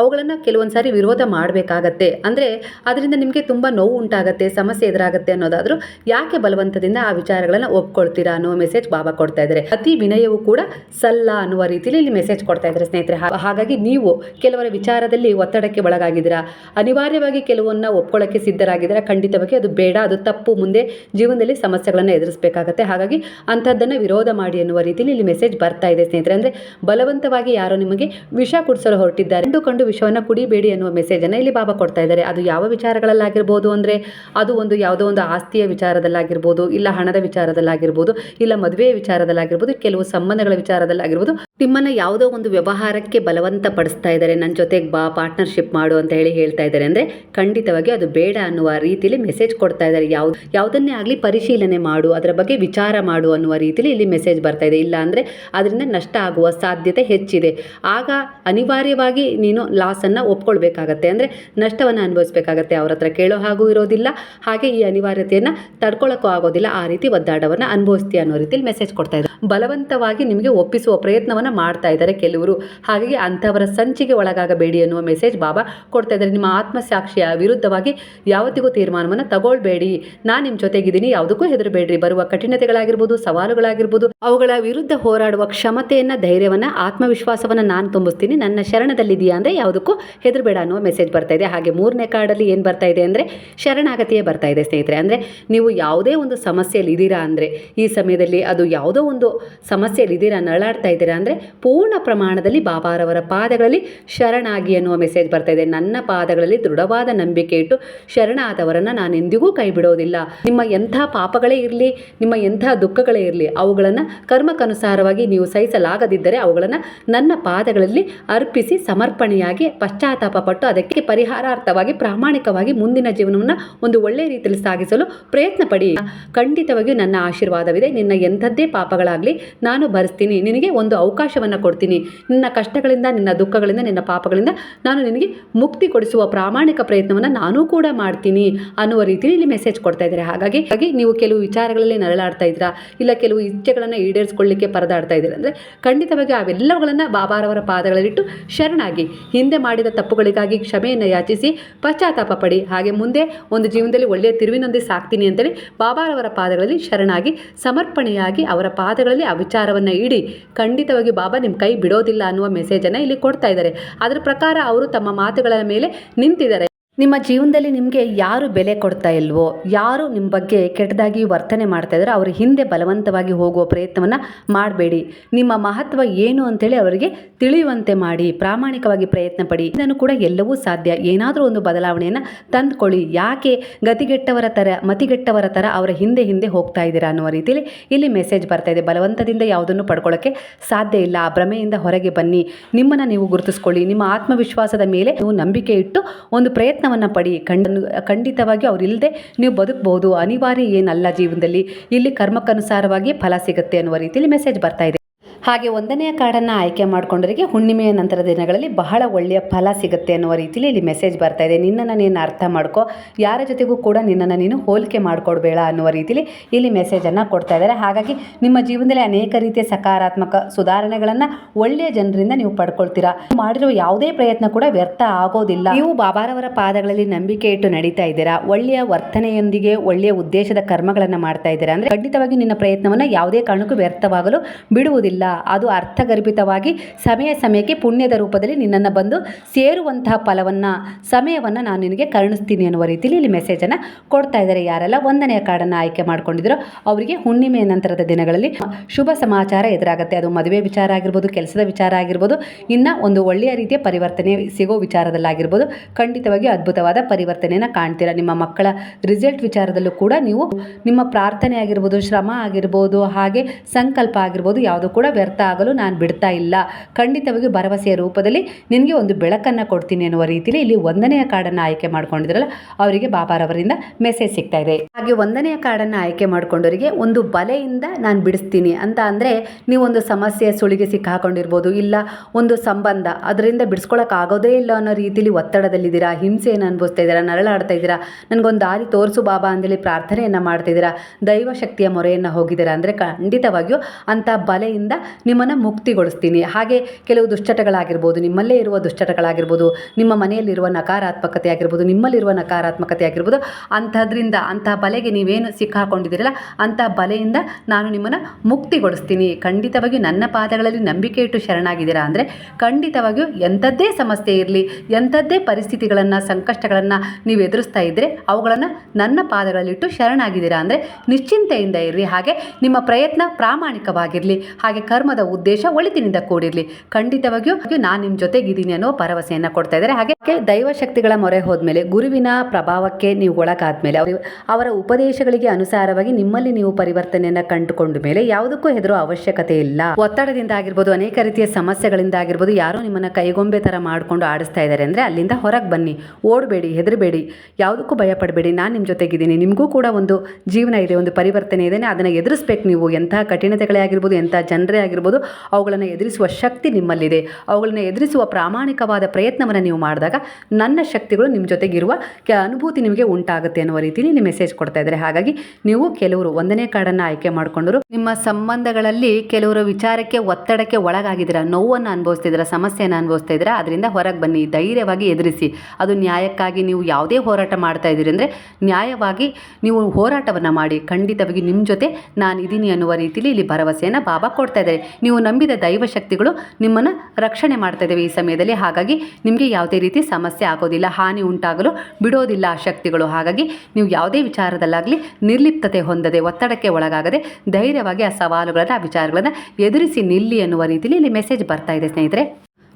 ಅವುಗಳನ್ನು ಕೆಲವೊಂದು ಸಾರಿ ವಿರೋಧ ಮಾಡಬೇಕಾಗತ್ತೆ. ಅಂದರೆ ಅದರಿಂದ ನಿಮಗೆ ತುಂಬ ನೋವು ಉಂಟಾಗತ್ತೆ, ಸಮಸ್ಯೆ ಎದುರಾಗುತ್ತೆ ಅನ್ನೋದಾದರೂ ಯಾಕೆ ಬಲವಂತದಿಂದ ಆ ವಿಚಾರಗಳನ್ನು ಒಪ್ಕೊಳ್ತೀರಾ ಅನ್ನೋ ಮೆಸೇಜ್ ಬಾಬಾ ಕೊಡ್ತಾ ಇದ್ದಾರೆ ಅತಿ ವಿನಯವು ಕೂಡ ಸಲ್ಲ ಅನ್ನುವ ರೀತಿಯಲ್ಲಿ ಇಲ್ಲಿ ಮೆಸೇಜ್ ಕೊಡ್ತಾ ಇದ್ದಾರೆ ಸ್ನೇಹಿತರೆ. ಹಾಗಾಗಿ ನೀವು ಕೆಲವರ ವಿಚಾರದಲ್ಲಿ ಒತ್ತಡಕ್ಕೆ ಒಳಗಾಗಿದ್ದೀರಾ. ಅನಿವಾರ್ಯವಾಗಿ ಕೆಲವನ್ನ ಒಪ್ಕೊಳ್ಳೋಕ್ಕೆ ಸಿದ್ಧರಾಗಿದ್ದೀರಾ. ಖಂಡಿತವಾಗಿ ಅದು ಬೇಡ, ಅದು ತಪ್ಪು. ಮುಂದೆ ಜೀವನದಲ್ಲಿ ಸಮಸ್ಯೆಗಳನ್ನು ಎದುರಿಸಬೇಕಾಗತ್ತೆ. ಹಾಗಾಗಿ ಅಂಥದ್ದನ್ನು ವಿರೋಧ ಮಾಡಿ ಅನ್ನುವ ರೀತಿಯಲ್ಲಿ ಇಲ್ಲಿ ಮೆಸೇಜ್ ಬರ್ತಾ ಇದೆ ಸ್ನೇಹಿತರೆ. ಅಂದರೆ ಬಲವಂತವಾಗಿ ಯಾರೋ ನಿಮಗೆ ವಿಷ ಕುಡಿಸಲು ಹೊರಟಿದ್ದಾರೆ. ಕಂಡು ಕಂಡು ವಿಷವನ್ನು ಕುಡಿಬೇಡಿ ಅನ್ನುವ ಮೆಸೇಜನ್ನು ಇಲ್ಲಿ ಬಾಬಾ ಕೊಡ್ತಾ ಇದ್ದಾರೆ. ಅದು ಯಾವ ವಿಚಾರಗಳಲ್ಲಾಗಿರ್ಬೋದು ಅಂದರೆ ಅದು ಒಂದು ಯಾವುದೋ ಒಂದು ಆಸ್ತಿಯ ವಿಚಾರದಲ್ಲಾಗಿರ್ಬೋದು, ಇಲ್ಲ ಹಣದ ವಿಚಾರದಲ್ಲಾಗಿರ್ಬೋದು, ಇಲ್ಲ ಮದುವೆಯ ವಿಚಾರದಲ್ಲಾಗಿರ್ಬೋದು, ಕೆಲವು ಸಂಬಂಧಗಳ ವಿಚಾರದಲ್ಲಾಗಿರ್ಬೋದು, ನಿಮ್ಮನ್ನು ಯಾವುದೋ ಒಂದು ವ್ಯವಹಾರಕ್ಕೆ ಬಲವಂತ ಪಡಿಸ್ತಾ ಇದ್ದಾರೆ. ನನ್ನ ಜೊತೆಗೆ ಬಾ ಪಾರ್ಟ್ನರ್ಶಿಪ್ ಮಾಡು ಅಂತ ಹೇಳಿ ಹೇಳ್ತಾ ಇದ್ದಾರೆ. ಅಂದರೆ ಖಂಡಿತವಾಗಿ ಅದು ಬೇಡ ಅನ್ನುವ ರೀತಿಯಲ್ಲಿ ಮೆಸೇಜ್ ಕೊಡ್ತಾ ಇದ್ದಾರೆ. ಯಾವ್ದು ಯಾವುದನ್ನೇ ಆಗಲಿ ಪರಿಶೀಲನೆ ಮಾಡು, ಅದರ ಬಗ್ಗೆ ವಿಚಾರ ಮಾಡು ಅನ್ನುವ ರೀತಿಯಲ್ಲಿ ಇಲ್ಲಿ ಮೆಸೇಜ್ ಬರ್ತಾ ಇದೆ. ಇಲ್ಲ ಅಂದರೆ ಅದರಿಂದ ನಷ್ಟ ಆಗುವ ಸಾಧ್ಯತೆ ಹೆಚ್ಚಿದೆ. ಆಗ ಅನಿವಾರ್ಯವಾಗಿ ನೀನು ಲಾಸನ್ನು ಒಪ್ಕೊಳ್ಬೇಕಾಗತ್ತೆ. ಅಂದರೆ ನಷ್ಟವನ್ನು ಅನುಭವಿಸಬೇಕಾಗತ್ತೆ. ಅವ್ರ ಹತ್ರ ಕೇಳೋ ಹಾಗೂ ಇರೋದಿಲ್ಲ. ಹಾಗೆ ಈ ಅನಿವಾರ್ಯತೆಯನ್ನು ತಡ್ಕೊಳ್ಳೋಕ್ಕೂ ಆಗೋದಿಲ್ಲ. ಆ ರೀತಿ ಒದ್ದಾಡವನ್ನು ಅನುಭವಿಸ್ತೀಯ ಅನ್ನೋ ರೀತಿಯಲ್ಲಿ ಮೆಸೇಜ್ ಕೊಡ್ತಾ ಇದ್ದಾರೆ. ಬಲವಂತವಾಗಿ ನಿಮಗೆ ಒಪ್ಪಿಸುವ ಪ್ರಯತ್ನವನ್ನು ಮಾಡ್ತಾ ಇದ್ದಾರೆ ಕೆಲವರು. ಹಾಗಾಗಿ ಅಂಥವರ ಸಂಚಿಗೆ ಒಳಗಾಗಬೇಡಿ ಅನ್ನುವ ಮೆಸೇಜ್ ಬಾಬಾ ಕೊಡ್ತಾ ಇದ್ದಾರೆ. ನಿಮ್ಮ ಆತ್ಮಸಾಕ್ಷಿಯ ವಿರುದ್ಧವಾಗಿ ಯಾವತ್ತಿಗೂ ತೀರ್ಮಾನವನ್ನು ತಗೊಳ್ಬೇಡಿ. ನಾನು ನಿಮ್ಮ ಜೊತೆಗಿದ್ದೀನಿ, ಯಾವುದಕ್ಕೂ ಹೆದರಬೇಡ್ರಿ. ಬರುವ ಕಠಿಣತೆಗಳಾಗಿರ್ಬೋದು, ಸವಾಲುಗಳಾಗಿರ್ಬೋದು, ಅವುಗಳ ವಿರುದ್ಧ ಹೋರಾಡುವ ಕ್ಷಮತೆಯನ್ನು, ಧೈರ್ಯವನ್ನು, ಆತ್ಮವಿಶ್ವಾಸವನ್ನು ನಾನು ತುಂಬಿಸ್ತೀನಿ. ನನ್ನ ಶರಣದಲ್ಲಿದೆಯಾ ಅಂದರೆ ಯಾವುದಕ್ಕೂ ಹೆದರಬೇಡ ಅನ್ನುವ ಮೆಸೇಜ್ ಬರ್ತಾ ಇದೆ. ಹಾಗೆ ಮೂರನೇ ಕಾರ್ಡಲ್ಲಿ ಏನು ಬರ್ತಾ ಇದೆ ಅಂದರೆ, ಶರಣಾಗತಿಯೇ ಬರ್ತಾ ಇದೆ ಸ್ನೇಹಿತರೆ. ಅಂದರೆ ನೀವು ಯಾವುದೇ ಒಂದು ಸಮಸ್ಯೆಯಲ್ಲಿ ಇದ್ದೀರಾ ಅಂದರೆ, ಈ ಸಮಯದಲ್ಲಿ ಅದು ಯಾವುದೋ ಒಂದು ಸಮಸ್ಯೆಯಲ್ಲಿ ಇದ್ದೀರಾ ನರಳಾಡ್ತಾ ಇದ್ದೀರಾ ಅಂದರೆ, ಪೂರ್ಣ ಪ್ರಮಾಣದಲ್ಲಿ ಬಾಬಾರವರ ಪಾದಗಳಲ್ಲಿ ಶರಣಾಗಿ ಅನ್ನುವ ಮೆಸೇಜ್ ಬರ್ತಾ ಇದೆ. ನನ್ನ ಪಾದಗಳಲ್ಲಿ ದೃಢವಾದ ನಂಬಿಕೆ ಇಟ್ಟು ಶರಣಾದವರನ್ನು ನಾನು ಎಂದಿಗೂ ಕೈ ನಿಮ್ಮ ಎಂಥ ಪಾಪಗಳೇ ಇರಲಿ, ನಿಮ್ಮ ಎಂಥ ದುಃಖಗಳೇ ಇರಲಿ, ಅವುಗಳನ್ನು ಕರ್ಮಕ್ಕನುಸಾರವಾಗಿ ನೀವು ಸಹಿಸಲಾಗದಿದ್ದರೆ ಅವುಗಳನ್ನು ನನ್ನ ಪಾದಗಳಲ್ಲಿ ಅರ್ಪಿಸಿ ಸಮರ್ಪಣೆಯಾಗಿ ಪಶ್ಚಾತ್ತಾಪ ಪಟ್ಟು ಅದಕ್ಕೆ ಪರಿಹಾರಾರ್ಥವಾಗಿ ಪ್ರಾಮಾಣಿಕವಾಗಿ ಮುಂದಿನ ಜೀವನವನ್ನು ಒಂದು ಒಳ್ಳೆಯ ರೀತಿಯಲ್ಲಿ ಸಾಗಿಸಲು ಪ್ರಯತ್ನ ಪಡಿ ಖಂಡಿತವಾಗಿಯೂ ನನ್ನ ಆಶೀರ್ವಾದವಿದೆ. ನಿನ್ನ ಎಂಥದ್ದೇ ಪಾಪಗಳಾಗಲಿ ನಾನು ಭರಿಸ್ತೀನಿ ನಿನಗೆ ಒಂದು ಅವಕಾಶವನ್ನು ಕೊಡ್ತೀನಿ. ನಿನ್ನ ಕಷ್ಟಗಳಿಂದ, ನಿನ್ನ ದುಃಖಗಳಿಂದ, ನಿನ್ನ ಪಾಪಗಳಿಂದ ನಾನು ನಿನಗೆ ಮುಕ್ತಿ ಕೊಡಿಸುವ ಪ್ರಾಮಾಣಿಕ ಪ್ರಯತ್ನವನ್ನು ನಾನೂ ಕೂಡ ಮಾಡ್ತೀನಿ ಅನ್ನುವ ರೀತಿಯಲ್ಲಿ ಇಲ್ಲಿ ಮೆಸೇಜ್ ಕೊಡ್ತಾ ಇದ್ದಾರೆ? ಹಾಗಾಗಿ ಹಾಗೆ ನೀವು ಕೆಲವು ವಿಚಾರಗಳಲ್ಲಿ ನರಳಾಡ್ತಾ ಇದ್ದೀರಾ? ಇಲ್ಲ ಕೆಲವು ಇಚ್ಛೆಗಳನ್ನು ಈಡೇರಿಸ್ಕೊಳ್ಳಿಕ್ಕೆ ಪರದಾಡ್ತಾ ಇದ್ದೀರಾ? ಅಂದರೆ ಖಂಡಿತವಾಗಿ ಅವೆಲ್ಲವುಗಳನ್ನು ಬಾಬಾರವರ ಪಾದಗಳಲ್ಲಿಟ್ಟು ಶರಣಾಗಿ ಹಿಂದೆ ಮಾಡಿದ ತಪ್ಪುಗಳಿಗಾಗಿ ಕ್ಷಮೆಯನ್ನು ಯಾಚಿಸಿ ಪಶ್ಚಾತ್ತಾಪ ಪಡಿ. ಹಾಗೆ ಮುಂದೆ ಒಂದು ಜೀವನದಲ್ಲಿ ಒಳ್ಳೆಯ ತಿರುವಿನೊಂದಿಗೆ ಸಾಕ್ತೀನಿ ಅಂತೇಳಿ ಬಾಬಾರವರ ಪಾದಗಳಲ್ಲಿ ಶರಣಾಗಿ ಸಮರ್ಪಣೆಯಾಗಿ ಅವರ ಪಾದಗಳಲ್ಲಿ ಆ ವಿಚಾರವನ್ನು ಇಡಿ. ಖಂಡಿತವಾಗಿ ಬಾಬಾ ನಿಮ್ಮ ಕೈ ಬಿಡೋದಿಲ್ಲ ಅನ್ನುವ ಮೆಸೇಜನ್ನು ಇಲ್ಲಿ ಕೊಡ್ತಾ ಇದ್ದಾರೆ. ಅದರ ಪ್ರಕಾರ ಅವರು ತಮ್ಮ ಮಾತುಗಳ ಮೇಲೆ ನಿಂತಿದ್ದಾರೆ. ನಿಮ್ಮ ಜೀವನದಲ್ಲಿ ನಿಮಗೆ ಯಾರು ಬೆಲೆ ಕೊಡ್ತಾ ಇಲ್ವೋ, ಯಾರು ನಿಮ್ಮ ಬಗ್ಗೆ ಕೆಟ್ಟದಾಗಿ ವರ್ತನೆ ಮಾಡ್ತಾ ಇದ್ದಾರೋ ಅವ್ರ ಹಿಂದೆ ಬಲವಂತವಾಗಿ ಹೋಗುವ ಪ್ರಯತ್ನವನ್ನು ಮಾಡಬೇಡಿ. ನಿಮ್ಮ ಮಹತ್ವ ಏನು ಅಂತೇಳಿ ಅವರಿಗೆ ತಿಳಿಯುವಂತೆ ಮಾಡಿ, ಪ್ರಾಮಾಣಿಕವಾಗಿ ಪ್ರಯತ್ನ ಪಡಿ ಇದನ್ನು ಕೂಡ ಎಲ್ಲವೂ ಸಾಧ್ಯ. ಏನಾದರೂ ಒಂದು ಬದಲಾವಣೆಯನ್ನು ತಂದುಕೊಳ್ಳಿ. ಯಾಕೆ ಗತಿಗೆಟ್ಟವರ ಥರ ಮತಿಗೆಟ್ಟವರ ಥರ ಅವರ ಹಿಂದೆ ಹಿಂದೆ ಹೋಗ್ತಾ ಇದ್ದೀರಾ ಅನ್ನುವ ರೀತಿಯಲ್ಲಿ ಇಲ್ಲಿ ಮೆಸೇಜ್ ಬರ್ತಾ ಇದೆ. ಬಲವಂತದಿಂದ ಯಾವುದನ್ನು ಪಡ್ಕೊಳ್ಳೋಕ್ಕೆ ಸಾಧ್ಯ ಇಲ್ಲ. ಆ ಭ್ರಮೆಯಿಂದ ಹೊರಗೆ ಬನ್ನಿ. ನಿಮ್ಮನ್ನು ನೀವು ಗುರುತಿಸ್ಕೊಳ್ಳಿ. ನಿಮ್ಮ ಆತ್ಮವಿಶ್ವಾಸದ ಮೇಲೆ ನೀವು ನಂಬಿಕೆ ಇಟ್ಟು ಒಂದು ಪ್ರಯತ್ನವನ್ನು ಪಡಿ. ಖಂಡ ಖಂಡಿತವಾಗಿ ಅವರಿಲ್ಲದೆ ನೀವು ಬದುಕಬಹುದು ಅನಿವಾರ್ಯ ಏನಲ್ಲ ಜೀವನದಲ್ಲಿ. ಇಲ್ಲಿ ಕರ್ಮಕ್ಕನುಸಾರವಾಗಿ ಫಲ ಸಿಗುತ್ತೆ ಅನ್ನುವ ರೀತಿಯಲ್ಲಿ ಮೆಸೇಜ್ ಬರ್ತಾ ಇದೆ. ಹಾಗೆ ಒಂದನೆಯ ಕಾರ್ಡನ್ನು ಆಯ್ಕೆ ಮಾಡಿಕೊಂಡವರಿಗೆ ಹುಣ್ಣಿಮೆಯ ನಂತರದ ದಿನಗಳಲ್ಲಿ ಬಹಳ ಒಳ್ಳೆಯ ಫಲ ಸಿಗುತ್ತೆ ಅನ್ನುವ ರೀತಿಯಲ್ಲಿ ಇಲ್ಲಿ ಮೆಸೇಜ್ ಬರ್ತಾ ಇದೆ. ನಿನ್ನನ್ನು ನೀನು ಅರ್ಥ ಮಾಡ್ಕೋ. ಯಾರ ಜೊತೆಗೂ ಕೂಡ ನಿನ್ನನ್ನು ನೀನು ಹೋಲಿಕೆ ಮಾಡಿಕೊಡ್ಬೇಡ ಅನ್ನುವ ರೀತಿಯಲ್ಲಿ ಇಲ್ಲಿ ಮೆಸೇಜನ್ನು ಕೊಡ್ತಾ ಇದ್ದಾರೆ. ಹಾಗಾಗಿ ನಿಮ್ಮ ಜೀವನದಲ್ಲಿ ಅನೇಕ ರೀತಿಯ ಸಕಾರಾತ್ಮಕ ಸುಧಾರಣೆಗಳನ್ನು ಒಳ್ಳೆಯ ಜನರಿಂದ ನೀವು ಪಡ್ಕೊಳ್ತೀರಾ? ಮಾಡಿರುವ ಯಾವುದೇ ಪ್ರಯತ್ನ ಕೂಡ ವ್ಯರ್ಥ ಆಗೋದಿಲ್ಲ. ನೀವು ಬಾಬಾರವರ ಪಾದಗಳಲ್ಲಿ ನಂಬಿಕೆ ಇಟ್ಟು ನಡೀತಾ ಇದ್ದೀರಾ? ಒಳ್ಳೆಯ ವರ್ತನೆಯೊಂದಿಗೆ ಒಳ್ಳೆಯ ಉದ್ದೇಶದ ಕರ್ಮಗಳನ್ನು ಮಾಡ್ತಾ ಇದ್ದೀರಾ? ಅಂದರೆ ಖಂಡಿತವಾಗಿ ನಿನ್ನ ಪ್ರಯತ್ನವನ್ನು ಯಾವುದೇ ಕಾರಣಕ್ಕೂ ವ್ಯರ್ಥವಾಗಲು ಬಿಡುವುದಿಲ್ಲ. ಅದು ಅರ್ಥಗರ್ಭಿತವಾಗಿ ಸಮಯ ಸಮಯಕ್ಕೆ ಪುಣ್ಯದ ರೂಪದಲ್ಲಿ ನಿನ್ನನ್ನು ಬಂದು ಸೇರುವಂತಹ ಫಲವನ್ನು, ಸಮಯವನ್ನು ನಾನು ನಿನಗೆ ಕರುಣಿಸ್ತೀನಿ ಅನ್ನುವ ರೀತಿಯಲ್ಲಿ ಇಲ್ಲಿ ಮೆಸೇಜನ್ನು ಕೊಡ್ತಾ ಇದ್ದಾರೆ. ಯಾರೆಲ್ಲ ಒಂದನೆಯ ಕಾರ್ಡನ್ನು ಆಯ್ಕೆ ಮಾಡ್ಕೊಂಡಿದ್ರು ಅವರಿಗೆ ಹುಣ್ಣಿಮೆಯ ನಂತರದ ದಿನಗಳಲ್ಲಿ ಶುಭ ಸಮಾಚಾರ ಎದುರಾಗುತ್ತೆ. ಅದು ಮದುವೆ ವಿಚಾರ ಆಗಿರ್ಬೋದು, ಕೆಲಸದ ವಿಚಾರ ಆಗಿರ್ಬೋದು, ಇನ್ನು ಒಂದು ಒಳ್ಳೆಯ ರೀತಿಯ ಪರಿವರ್ತನೆ ಸಿಗೋ ವಿಚಾರದಲ್ಲಾಗಿರ್ಬೋದು, ಖಂಡಿತವಾಗಿ ಅದ್ಭುತವಾದ ಪರಿವರ್ತನೆಯನ್ನು ಕಾಣ್ತೀರಾ. ನಿಮ್ಮ ಮಕ್ಕಳ ರಿಸಲ್ಟ್ ವಿಚಾರದಲ್ಲೂ ಕೂಡ ನೀವು ನಿಮ್ಮ ಪ್ರಾರ್ಥನೆ ಆಗಿರ್ಬೋದು, ಶ್ರಮ ಆಗಿರ್ಬೋದು, ಹಾಗೆ ಸಂಕಲ್ಪ ಆಗಿರ್ಬೋದು, ಯಾವುದು ಕೂಡ ವ್ಯರ್ಥ ಆಗಲು ನಾನು ಬಿಡ್ತಾ ಇಲ್ಲ. ಖಂಡಿತವಾಗಿ ಭರವಸೆಯ ರೂಪದಲ್ಲಿ ನಿನಗೆ ಒಂದು ಬೆಳಕನ್ನು ಕೊಡ್ತೀನಿ ಅನ್ನುವ ರೀತಿಯಲ್ಲಿ ಇಲ್ಲಿ ಒಂದನೆಯ ಕಾರ್ಡನ್ನು ಆಯ್ಕೆ ಮಾಡ್ಕೊಂಡಿದ್ರಲ್ಲ, ಅವರಿಗೆ ಬಾಬಾರವರಿಂದ ಮೆಸೇಜ್ ಸಿಗ್ತಾ ಇದೆ. ಹಾಗೆ ಒಂದನೆಯ ಕಾರ್ಡನ್ನು ಆಯ್ಕೆ ಮಾಡ್ಕೊಂಡವರಿಗೆ ಒಂದು ಬಲೆಯಿಂದ ನಾನು ಬಿಡಿಸ್ತೀನಿ ಅಂತ ಅಂದರೆ ನೀವೊಂದು ಸಮಸ್ಯೆ, ಸುಳಿಗೆ ಸಿಕ್ಕಾಕೊಂಡಿರ್ಬೋದು, ಇಲ್ಲ ಒಂದು ಸಂಬಂಧ ಅದರಿಂದ ಆಗೋದೇ ಇಲ್ಲ ಅನ್ನೋ ರೀತಿಯಲ್ಲಿ ಒತ್ತಡದಲ್ಲಿದ್ದೀರಾ, ಹಿಂಸೆಯನ್ನು ಅನುಭವಿಸ್ತಾ ಇದ್ದೀರಾ, ನರಳಾಡ್ತಾ ಇದ್ದೀರಾ, ನನಗೊಂದು ದಾರಿ ತೋರಿಸು ಬಾಬಾ ಅಂದೇಳಿ ಪ್ರಾರ್ಥನೆಯನ್ನು ಮಾಡ್ತಾ ಇದ್ದೀರಾ ದೈವ ಶಕ್ತಿಯ ಮೊರೆಯನ್ನು ಹೋಗಿದ್ದೀರಾ ಅಂದರೆ ಖಂಡಿತವಾಗಿಯೂ ಅಂಥ ಬಲೆಯಿಂದ ನಿಮ್ಮನ್ನು ಮುಕ್ತಿಗೊಳಿಸ್ತೀನಿ. ಹಾಗೆ ಕೆಲವು ದುಶ್ಚಟಗಳಾಗಿರ್ಬೋದು, ನಿಮ್ಮಲ್ಲೇ ಇರುವ ದುಶ್ಚಟಗಳಾಗಿರ್ಬೋದು, ನಿಮ್ಮ ಮನೆಯಲ್ಲಿರುವ ನಕಾರಾತ್ಮಕತೆ ಆಗಿರ್ಬೋದು, ನಿಮ್ಮಲ್ಲಿರುವ ನಕಾರಾತ್ಮಕತೆ ಆಗಿರ್ಬೋದು, ಅಂಥದ್ರಿಂದ, ಅಂತಹ ಬಲೆಗೆ ನೀವೇನು ಸಿಕ್ಕಾಕೊಂಡಿದ್ದೀರಲ್ಲ ಅಂತಹ ಬಲೆಯಿಂದ ನಾನು ನಿಮ್ಮನ್ನು ಮುಕ್ತಿಗೊಳಿಸ್ತೀನಿ. ಖಂಡಿತವಾಗಿಯೂ ನನ್ನ ಪಾದಗಳಲ್ಲಿ ನಂಬಿಕೆ ಇಟ್ಟು ಶರಣಾಗಿದ್ದೀರಾ ಅಂದರೆ, ಖಂಡಿತವಾಗಿಯೂ ಎಂಥದ್ದೇ ಸಮಸ್ಯೆ ಇರಲಿ, ಎಂಥದ್ದೇ ಪರಿಸ್ಥಿತಿಗಳನ್ನು, ಸಂಕಷ್ಟಗಳನ್ನು ನೀವು ಎದುರಿಸ್ತಾ ಇದ್ದರೆ ಅವುಗಳನ್ನು ನನ್ನ ಪಾದಗಳಲ್ಲಿಟ್ಟು ಶರಣಾಗಿದ್ದೀರಾ ಅಂದರೆ, ನಿಶ್ಚಿಂತೆಯಿಂದ ಇರಲಿ. ಹಾಗೆ ನಿಮ್ಮ ಪ್ರಯತ್ನ ಪ್ರಾಮಾಣಿಕವಾಗಿರಲಿ. ಹಾಗೆ ಕರ್ಮದ ಉದ್ದೇಶ ಒಳಿತಿನಿಂದ ಕೂಡಿರಲಿ. ಖಂಡಿತವಾಗಿಯೂ ನಾನು ನಿಮ್ಮ ಜೊತೆಗಿದ್ದೀನಿ ಅನ್ನೋ ಭರವಸೆಯನ್ನು ಕೊಡ್ತಾ ಇದ್ದಾರೆ. ಹಾಗೆ ದೈವ ಶಕ್ತಿಗಳ ಮೊರೆ ಹೋದ್ಮೇಲೆ, ಗುರುವಿನ ಪ್ರಭಾವಕ್ಕೆ ನೀವು ಒಳಗಾದ್ಮೇಲೆ, ಅವರು ಉಪದೇಶಗಳಿಗೆ ಅನುಸಾರವಾಗಿ ನಿಮ್ಮಲ್ಲಿ ನೀವು ಪರಿವರ್ತನೆಯನ್ನು ಕಂಡುಕೊಂಡ ಮೇಲೆ ಯಾವುದಕ್ಕೂ ಹೆದರೋ ಅವಶ್ಯಕತೆ ಇಲ್ಲ. ಒತ್ತಡದಿಂದ ಆಗಿರ್ಬೋದು, ಅನೇಕ ರೀತಿಯ ಸಮಸ್ಯೆಗಳಿಂದ ಆಗಿರ್ಬೋದು, ಯಾರೋ ನಿಮ್ಮನ್ನ ಕೈಗೊಂಬೆ ಥರ ಮಾಡಿಕೊಂಡು ಆಡಿಸ್ತಾ ಇದ್ದಾರೆ ಅಂದರೆ ಅಲ್ಲಿಂದ ಹೊರಗೆ ಬನ್ನಿ. ಓಡಬೇಡಿ, ಹೆದರಬೇಡಿ, ಯಾವುದಕ್ಕೂ ಭಯಪಡಬೇಡಿ. ನಾನು ನಿಮ್ಮ ಜೊತೆಗಿದ್ದೀನಿ. ನಿಮಗೂ ಕೂಡ ಒಂದು ಜೀವನ ಇದೆ, ಒಂದು ಪರಿವರ್ತನೆ ಇದೆ, ಅದನ್ನು ಎದುರಿಸ್ಬೇಕು ನೀವು. ಎಂಥ ಕಠಿಣತೆಗಳೇ ಆಗಿರ್ಬೋದು, ಎಂಥ ಜನರೇ ಆಗಿರ್ಬೋದು, ಅವುಗಳನ್ನು ಎದುರಿಸುವ ಶಕ್ತಿ ನಿಮ್ಮಲ್ಲಿದೆ. ಅವುಗಳನ್ನು ಎದುರಿಸುವ ಪ್ರಾಮಾಣಿಕವಾದ ಪ್ರಯತ್ನವನ್ನು ನೀವು ಮಾಡಿದಾಗ ನನ್ನ ಶಕ್ತಿಗಳು ನಿಮ್ಮ ಜೊತೆಗಿರುವ ಅನುಭೂತಿ ನಿಮಗೆ ಉಂಟಾಗುತ್ತೆ ಅನ್ನುವ ರೀತಿಯಲ್ಲಿ ನಿಮ್ಮ ಮೆಸೇಜ್ ಕೊಡ್ತಾ ಇದ್ದಾರೆ. ಹಾಗಾಗಿ ನೀವು ಕೆಲವರು ಒಂದನೇ ಕಾರ್ಡನ್ನು ಆಯ್ಕೆ ಮಾಡಿಕೊಂಡರು, ನಿಮ್ಮ ಸಂಬಂಧಗಳಲ್ಲಿ ಕೆಲವರು ವಿಚಾರಕ್ಕೆ ಒತ್ತಡಕ್ಕೆ ಒಳಗಾಗಿದ್ದೀರಾ, ನೋವನ್ನು ಅನುಭವಿಸ್ತಿದ್ದೀರಾ, ಸಮಸ್ಯೆಯನ್ನು ಅನುಭವಿಸ್ತಾ ಇದ್ದೀರಾ ಅದರಿಂದ ಹೊರಗೆ ಬನ್ನಿ, ಧೈರ್ಯವಾಗಿ ಎದುರಿಸಿ. ಅದು ನ್ಯಾಯಕ್ಕಾಗಿ ನೀವು ಯಾವುದೇ ಹೋರಾಟ ಮಾಡ್ತಾ ಇದ್ದೀರಿ ಅಂದರೆ ನ್ಯಾಯವಾಗಿ ನೀವು ಹೋರಾಟವನ್ನು ಮಾಡಿ. ಖಂಡಿತವಾಗಿ ನಿಮ್ಮ ಜೊತೆ ನಾನು ಇದ್ದೀನಿ ಅನ್ನುವ ರೀತಿಯಲ್ಲಿ ಇಲ್ಲಿ ಭರವಸೆಯನ್ನು ಬಾಬಾ ಕೊಡ್ತಾ ಇದ್ದಾರೆ. ನೀವು ನಂಬಿದ ದೈವ ಶಕ್ತಿಗಳು ನಿಮ್ಮನ್ನು ರಕ್ಷಣೆ ಮಾಡ್ತಾ ಇದ್ದಾವೆ ಈ ಸಮಯದಲ್ಲಿ. ಹಾಗಾಗಿ ನಿಮಗೆ ಯಾವುದೇ ರೀತಿ ಸಮಸ್ಯೆ ಆಗೋದಿಲ್ಲ, ಹಾನಿ ಉಂಟಾಗಲು ಬಿಡೋದಿಲ್ಲ ಆ ಶಕ್ತಿಗಳು. ಹಾಗಾಗಿ ನೀವು ಯಾವುದೇ ವಿಚಾರದಲ್ಲಾಗಲಿ ನಿರ್ಲಿಪ್ತತೆ ಹೊಂದದೆ, ಒತ್ತಡಕ್ಕೆ ಒಳಗಾಗದೆ, ಧೈರ್ಯವಾಗಿ ಆ ಸವಾಲುಗಳನ್ನು, ಆ ವಿಚಾರಗಳನ್ನು ಎದುರಿಸಿ ನಿಲ್ಲಿ ಅನ್ನುವ ರೀತಿಯಲ್ಲಿ ಇಲ್ಲಿ ಮೆಸೇಜ್ ಬರ್ತಾ ಇದೆ ಸ್ನೇಹಿತರೆ.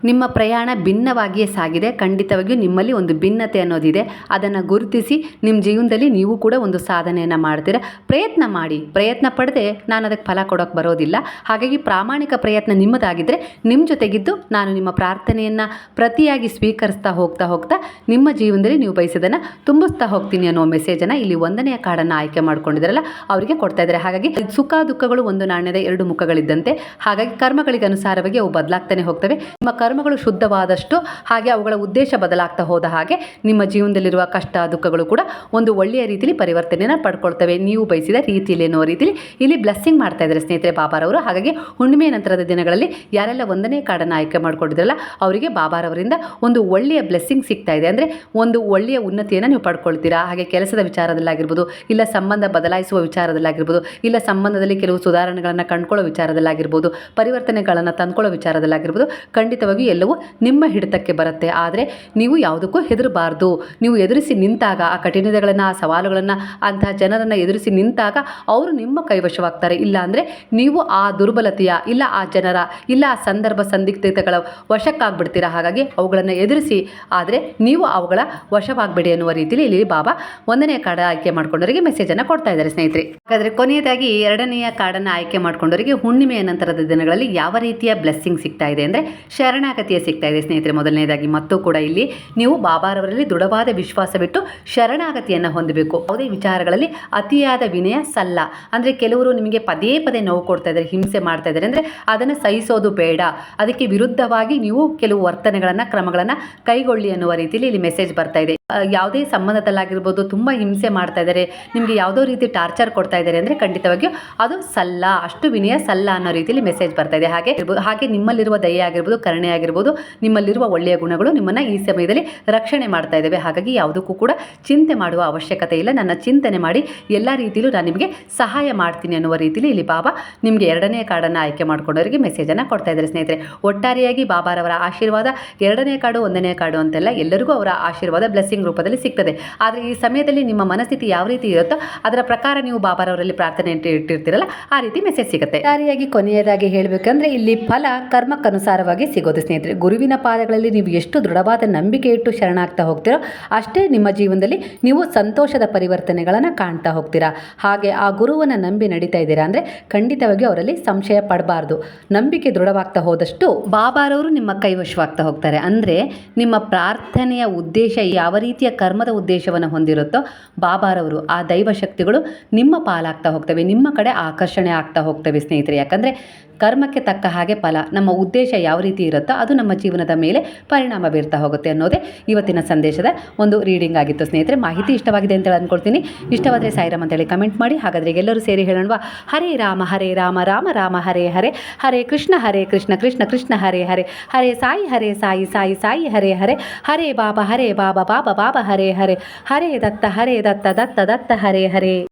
ನಿಮ್ಮ ಪ್ರಯಾಣ ಭಿನ್ನವಾಗಿಯೇ ಸಾಗಿದೆ. ಖಂಡಿತವಾಗಿಯೂ ನಿಮ್ಮಲ್ಲಿ ಒಂದು ಭಿನ್ನತೆ ಅನ್ನೋದಿದೆ. ಅದನ್ನು ಗುರುತಿಸಿ ನಿಮ್ಮ ಜೀವನದಲ್ಲಿ ನೀವು ಕೂಡ ಒಂದು ಸಾಧನೆಯನ್ನು ಮಾಡ್ತೀರ. ಪ್ರಯತ್ನ ಮಾಡಿ. ಪ್ರಯತ್ನ ಪಡದೆ ನಾನು ಅದಕ್ಕೆ ಫಲ ಕೊಡೋಕೆ ಬರೋದಿಲ್ಲ. ಹಾಗಾಗಿ ಪ್ರಾಮಾಣಿಕ ಪ್ರಯತ್ನ ನಿಮ್ಮದಾಗಿದ್ದರೆ ನಿಮ್ಮ ಜೊತೆಗಿದ್ದು ನಾನು ನಿಮ್ಮ ಪ್ರಾರ್ಥನೆಯನ್ನು ಪ್ರತಿಯಾಗಿ ಸ್ವೀಕರಿಸ್ತಾ ಹೋಗ್ತಾ ಹೋಗ್ತಾ ನಿಮ್ಮ ಜೀವನದಲ್ಲಿ ನೀವು ಬಯಸಿದನ್ನು ತುಂಬಿಸ್ತಾ ಹೋಗ್ತೀನಿ ಅನ್ನೋ ಮೆಸೇಜನ್ನು ಇಲ್ಲಿ ಒಂದನೆಯ ಕಾರ್ಡನ್ನು ಆಯ್ಕೆ ಮಾಡ್ಕೊಂಡಿದ್ರಲ್ಲ ಅವರಿಗೆ ಕೊಡ್ತಾ ಇದ್ದಾರೆ. ಹಾಗಾಗಿ ಸುಖ ದುಃಖಗಳು ಒಂದು ನಾಣ್ಯದ ಎರಡು ಮುಖಗಳಿದ್ದಂತೆ. ಹಾಗಾಗಿ ಕರ್ಮಗಳಿಗೆ ಅನುಸಾರವಾಗಿ ಅವು ಬದಲಾಗ್ತಾನೆ ಹೋಗ್ತವೆ. ನಿಮ್ಮ ಕರ್ಮಗಳು ಶುದ್ಧವಾದಷ್ಟು ಹಾಗೆ ಅವುಗಳ ಉದ್ದೇಶ ಬದಲಾಗ್ತಾ ಹೋದ ಹಾಗೆ ನಿಮ್ಮ ಜೀವನದಲ್ಲಿರುವ ಕಷ್ಟ, ದುಃಖಗಳು ಕೂಡ ಒಂದು ಒಳ್ಳೆಯ ರೀತಿಯಲ್ಲಿ ಪರಿವರ್ತನೆಯನ್ನು ಪಡ್ಕೊಳ್ತವೆ. ನೀವು ಬಯಸಿದ ರೀತಿಯಲ್ಲಿ ಅನ್ನೋ ರೀತಿಯಲ್ಲಿ ಇಲ್ಲಿ ಬ್ಲೆಸ್ಸಿಂಗ್ ಮಾಡ್ತಾ ಇದ್ದಾರೆ ಸ್ನೇಹಿತರೆ ಬಾಬಾರವರು ಹಾಗಾಗಿ ಹುಣ್ಣಿಮೆ ನಂತರದ ದಿನಗಳಲ್ಲಿ ಯಾರೆಲ್ಲ ಒಂದನೇ ಕಾರ್ಡನ್ನು ಆಯ್ಕೆ ಮಾಡ್ಕೊಂಡಿದ್ರಲ್ಲ, ಅವರಿಗೆ ಬಾಬಾರವರಿಂದ ಒಂದು ಒಳ್ಳೆಯ ಬ್ಲೆಸ್ಸಿಂಗ್ ಸಿಗ್ತಾ ಇದೆ. ಅಂದರೆ ಒಂದು ಒಳ್ಳೆಯ ಉನ್ನತಿಯನ್ನು ನೀವು ಪಡ್ಕೊಳ್ತೀರಾ? ಹಾಗೆ ಕೆಲಸದ ವಿಚಾರದಲ್ಲಾಗಿರ್ಬೋದು, ಇಲ್ಲ ಸಂಬಂಧ ಬದಲಾಯಿಸುವ ವಿಚಾರದಲ್ಲಾಗಿರ್ಬೋದು, ಇಲ್ಲ ಸಂಬಂಧದಲ್ಲಿ ಕೆಲವು ಸುಧಾರಣೆಗಳನ್ನು ಕಂಡುಕೊಳ್ಳೋ ವಿಚಾರದಲ್ಲಾಗಿರ್ಬೋದು, ಪರಿವರ್ತನೆಗಳನ್ನು ತಂದ್ಕೊಳ್ಳೋ ವಿಚಾರದಲ್ಲಾಗಿರ್ಬೋದು ಎಲ್ಲವೂ ನಿಮ್ಮ ಹಿಡಿತಕ್ಕೆ ಬರುತ್ತೆ. ಆದರೆ ನೀವು ಯಾವುದಕ್ಕೂ ಹೆದರಬಾರ್ದು. ನೀವು ಎದುರಿಸಿ ನಿಂತಾಗ ಆ ಕಠಿಣತೆಗಳನ್ನು, ಆ ಸವಾಲುಗಳನ್ನು ಅಂತಹ ಜನರನ್ನು ಎದುರಿಸಿ ನಿಂತಾಗ ಅವರು ನಿಮ್ಮ ಕೈವಶವಾಗ್ತಾರೆ. ಇಲ್ಲ ಅಂದರೆ ನೀವು ಆ ದುರ್ಬಲತೆಯ, ಇಲ್ಲ ಆ ಜನರ, ಇಲ್ಲ ಆ ಸಂದರ್ಭ ಸಂದಿಗ್ಧತೆಗಳ ವಶಕ್ಕಾಗ್ಬಿಡ್ತೀರಾ? ಹಾಗಾಗಿ ಅವುಗಳನ್ನು ಎದುರಿಸಿ, ಆದರೆ ನೀವು ಅವುಗಳ ವಶವಾಗಬೇಡಿ ಅನ್ನುವ ರೀತಿಯಲ್ಲಿ ಇಲ್ಲಿ ಬಾಬಾ ಒಂದನೇ ಕಾರ್ಡ್ ಆಯ್ಕೆ ಮಾಡ್ಕೊಂಡವರಿಗೆ ಮೆಸೇಜನ್ನು ಕೊಡ್ತಾ ಇದ್ದಾರೆ ಸ್ನೇಹಿತರೆ. ಹಾಗಾದರೆ ಕೊನೆಯದಾಗಿ ಎರಡನೆಯ ಕಾರ್ಡನ್ನು ಆಯ್ಕೆ ಮಾಡ್ಕೊಂಡವರಿಗೆ ಹುಣ್ಣಿಮೆಯ ನಂತರದ ದಿನಗಳಲ್ಲಿ ಯಾವ ರೀತಿಯ ಬ್ಲೆಸ್ಸಿಂಗ್ ಸಿಗ್ತಾ ಇದೆ ಅಂದರೆ ಶರಣಾಗತಿಯ ಸಿಗ್ತಾ ಇದೆ ಸ್ನೇಹಿತರೆ. ಮೊದಲನೇದಾಗಿ ಮತ್ತು ಕೂಡ ಇಲ್ಲಿ ನೀವು ಬಾಬಾರವರಲ್ಲಿ ದೃಢವಾದ ವಿಶ್ವಾಸವಿಟ್ಟು ಶರಣಾಗತಿಯನ್ನು ಹೊಂದಬೇಕು. ಯಾವುದೇ ವಿಚಾರಗಳಲ್ಲಿ ಅತಿಯಾದ ವಿನಯ ಸಲ್ಲ. ಅಂದರೆ ಕೆಲವರು ನಿಮಗೆ ಪದೇ ಪದೇ ನೋವು ಕೊಡ್ತಾ ಇದ್ದಾರೆ, ಹಿಂಸೆ ಮಾಡ್ತಾ ಇದ್ದಾರೆ. ಅಂದರೆ ಅದನ್ನು ಸಹಿಸೋದು ಬೇಡ. ಅದಕ್ಕೆ ವಿರುದ್ಧವಾಗಿ ನೀವು ಕೆಲವು ವರ್ತನೆಗಳನ್ನು, ಕ್ರಮಗಳನ್ನು ಕೈಗೊಳ್ಳಿ ಅನ್ನುವ ರೀತಿಯಲ್ಲಿ ಇಲ್ಲಿ ಮೆಸೇಜ್ ಬರ್ತಾ ಇದೆ. ಯಾವುದೇ ಸಂಬಂಧದಲ್ಲಾಗಿರ್ಬೋದು ತುಂಬ ಹಿಂಸೆ ಮಾಡ್ತಾ ಇದ್ದಾರೆ, ನಿಮಗೆ ಯಾವುದೋ ರೀತಿ ಟಾರ್ಚರ್ ಕೊಡ್ತಾ ಇದ್ದಾರೆ ಅಂದರೆ ಖಂಡಿತವಾಗಿಯೂ ಅದು ಸಲ್ಲ, ಅಷ್ಟು ವಿನಯ ಸಲ್ಲ ಅನ್ನೋ ರೀತಿಯಲ್ಲಿ ಮೆಸೇಜ್ ಬರ್ತಾ ಇದೆ. ಹಾಗೆ ಹಾಗೆ ನಿಮ್ಮಲ್ಲಿರುವ ದಯೆ ಆಗಿರ್ಬೋದು, ಕರುಣೆ ಆಗಿರ್ಬೋದು, ನಿಮ್ಮಲ್ಲಿರುವ ಒಳ್ಳೆಯ ಗುಣಗಳು ನಿಮ್ಮನ್ನು ಈ ಸಮಯದಲ್ಲಿ ರಕ್ಷಣೆ ಮಾಡ್ತಾ ಇದ್ದಾವೆ. ಹಾಗಾಗಿ ಯಾವುದಕ್ಕೂ ಕೂಡ ಚಿಂತೆ ಮಾಡುವ ಅವಶ್ಯಕತೆ ಇಲ್ಲ. ನನ್ನ ಚಿಂತನೆ ಮಾಡಿ ಎಲ್ಲ ರೀತಿಯಲ್ಲೂ ನಾನು ನಿಮಗೆ ಸಹಾಯ ಮಾಡ್ತೀನಿ ಅನ್ನುವ ರೀತಿಯಲ್ಲಿ ಇಲ್ಲಿ ಬಾಬಾ ನಿಮಗೆ ಎರಡನೇ ಕಾರ್ಡನ್ನು ಆಯ್ಕೆ ಮಾಡ್ಕೊಂಡವರಿಗೆ ಮೆಸೇಜನ್ನು ಕೊಡ್ತಾ ಇದ್ದಾರೆ ಸ್ನೇಹಿತರೆ. ಒಟ್ಟಾರೆಯಾಗಿ ಬಾಬಾರವರ ಆಶೀರ್ವಾದ ಎರಡನೇ ಕಾರ್ಡು, ಒಂದನೇ ಕಾರ್ಡು ಅಂತೆಲ್ಲ ಎಲ್ಲರಿಗೂ ಅವರ ಆಶೀರ್ವಾದ ಬ್ಲೆಸ್ಸಿಂಗ್ ರೂಪದಲ್ಲಿ ಸಿಗ್ತದೆ. ಆದರೆ ಈ ಸಮಯದಲ್ಲಿ ನಿಮ್ಮ ಮನಸ್ಥಿತಿ ಯಾವ ರೀತಿ ಇರುತ್ತೋ ಅದರ ಪ್ರಕಾರ ನೀವು ಬಾಬಾರವರಲ್ಲಿ ಪ್ರಾರ್ಥನೆ ಇಟ್ಟು ಇಟ್ಟಿರ್ತೀರಲ್ಲ ಆ ರೀತಿ ಮೆಸೇಜ್ ಸಿಗುತ್ತೆ. ಸಾರಿಯಾಗಿ ಕೊನೆಯದಾಗಿ ಹೇಳಬೇಕಂದ್ರೆ ಇಲ್ಲಿ ಫಲ ಕರ್ಮಕ್ಕನುಸಾರವಾಗಿ ಸಿಗೋದು ಸ್ನೇಹಿತರೆ. ಗುರುವಿನ ಪಾದಗಳಲ್ಲಿ ನೀವು ಎಷ್ಟು ದೃಢವಾದ ನಂಬಿಕೆ ಇಟ್ಟು ಶರಣಾಗ್ತಾ ಹೋಗ್ತೀರೋ ಅಷ್ಟೇ ನಿಮ್ಮ ಜೀವನದಲ್ಲಿ ನೀವು ಸಂತೋಷದ ಪರಿವರ್ತನೆಗಳನ್ನು ಕಾಣ್ತಾ ಹೋಗ್ತೀರಾ. ಹಾಗೆ ಆ ಗುರುವನ್ನು ನಂಬಿ ನಡೀತಾ ಇದ್ದೀರಾ ಅಂದರೆ ಖಂಡಿತವಾಗಿ ಅವರಲ್ಲಿ ಸಂಶಯ ಪಡಬಾರ್ದು. ನಂಬಿಕೆ ದೃಢವಾಗ್ತಾ ಹೋದಷ್ಟು ಬಾಬಾರವರು ನಿಮ್ಮ ಕೈವಶವಾಗ್ತಾ ಹೋಗ್ತಾರೆ. ಅಂದರೆ ನಿಮ್ಮ ಪ್ರಾರ್ಥನೆಯ ಉದ್ದೇಶ ಯಾವ ರೀತಿಯ ಕರ್ಮದ ಉದ್ದೇಶವನ್ನು ಹೊಂದಿರುತ್ತೋ ಬಾಬಾರವರು ಆ ದೈವ ಶಕ್ತಿಗಳು ನಿಮ್ಮ ಪಾಲಾಗ್ತಾ ಹೋಗ್ತವೆ, ನಿಮ್ಮ ಕಡೆ ಆಕರ್ಷಣೆ ಆಗ್ತಾ ಹೋಗ್ತವೆ ಸ್ನೇಹಿತರೆ. ಯಾಕಂದರೆ ಕರ್ಮಕ್ಕೆ ತಕ್ಕ ಹಾಗೆ ಫಲ ನಮ್ಮ ಉದ್ದೇಶ ಯಾವ ರೀತಿ ಇರುತ್ತೋ ಅದು ನಮ್ಮ ಜೀವನದ ಮೇಲೆ ಪರಿಣಾಮ ಬೀರ್ತಾ ಹೋಗುತ್ತೆ ಅನ್ನೋದೇ ಇವತ್ತಿನ ಸಂದೇಶದ ಒಂದು ರೀಡಿಂಗ್ ಆಗಿತ್ತು. ಸ್ನೇಹಿತರೆ, ಮಾಹಿತಿ ಇಷ್ಟವಾಗಿದೆ ಅಂತೇಳಿ ಅಂದ್ಕೊಳ್ತೀನಿ ಇಷ್ಟವಾದರೆ ಸಾಯಿರಾಮ್ ಅಂತೇಳಿ ಕಮೆಂಟ್ ಮಾಡಿ. ಹಾಗಾದರೆ ಎಲ್ಲರೂ ಸೇರಿ ಹೇಳೋಣವಾ ಹರೇ ರಾಮ ಹರೇ ರಾಮ ರಾಮ ರಾಮ, ಹರೇ ಹರೇ. ಹರೇ ಕೃಷ್ಣ ಹರೇ ಕೃಷ್ಣ ಕೃಷ್ಣ ಕೃಷ್ಣ, ಹರೇ ಹರೇ. ಹರೇ ಸಾಯಿ ಹರೇ ಸಾಯಿ ಸಾಯಿ ಸಾಯಿ, ಹರೇ ಹರೇ. ಹರೇ ಬಾಬಾ ಹರೇ ಬಾಬಾ ಬಾಬಾ ಬಾಬಾ, ಹರೇ ಹರೇ. ಹರೇ ದತ್ತ ಹರೇ ದತ್ತ ದತ್ತ ದತ್ತ, ಹರೇ ಹರೇ.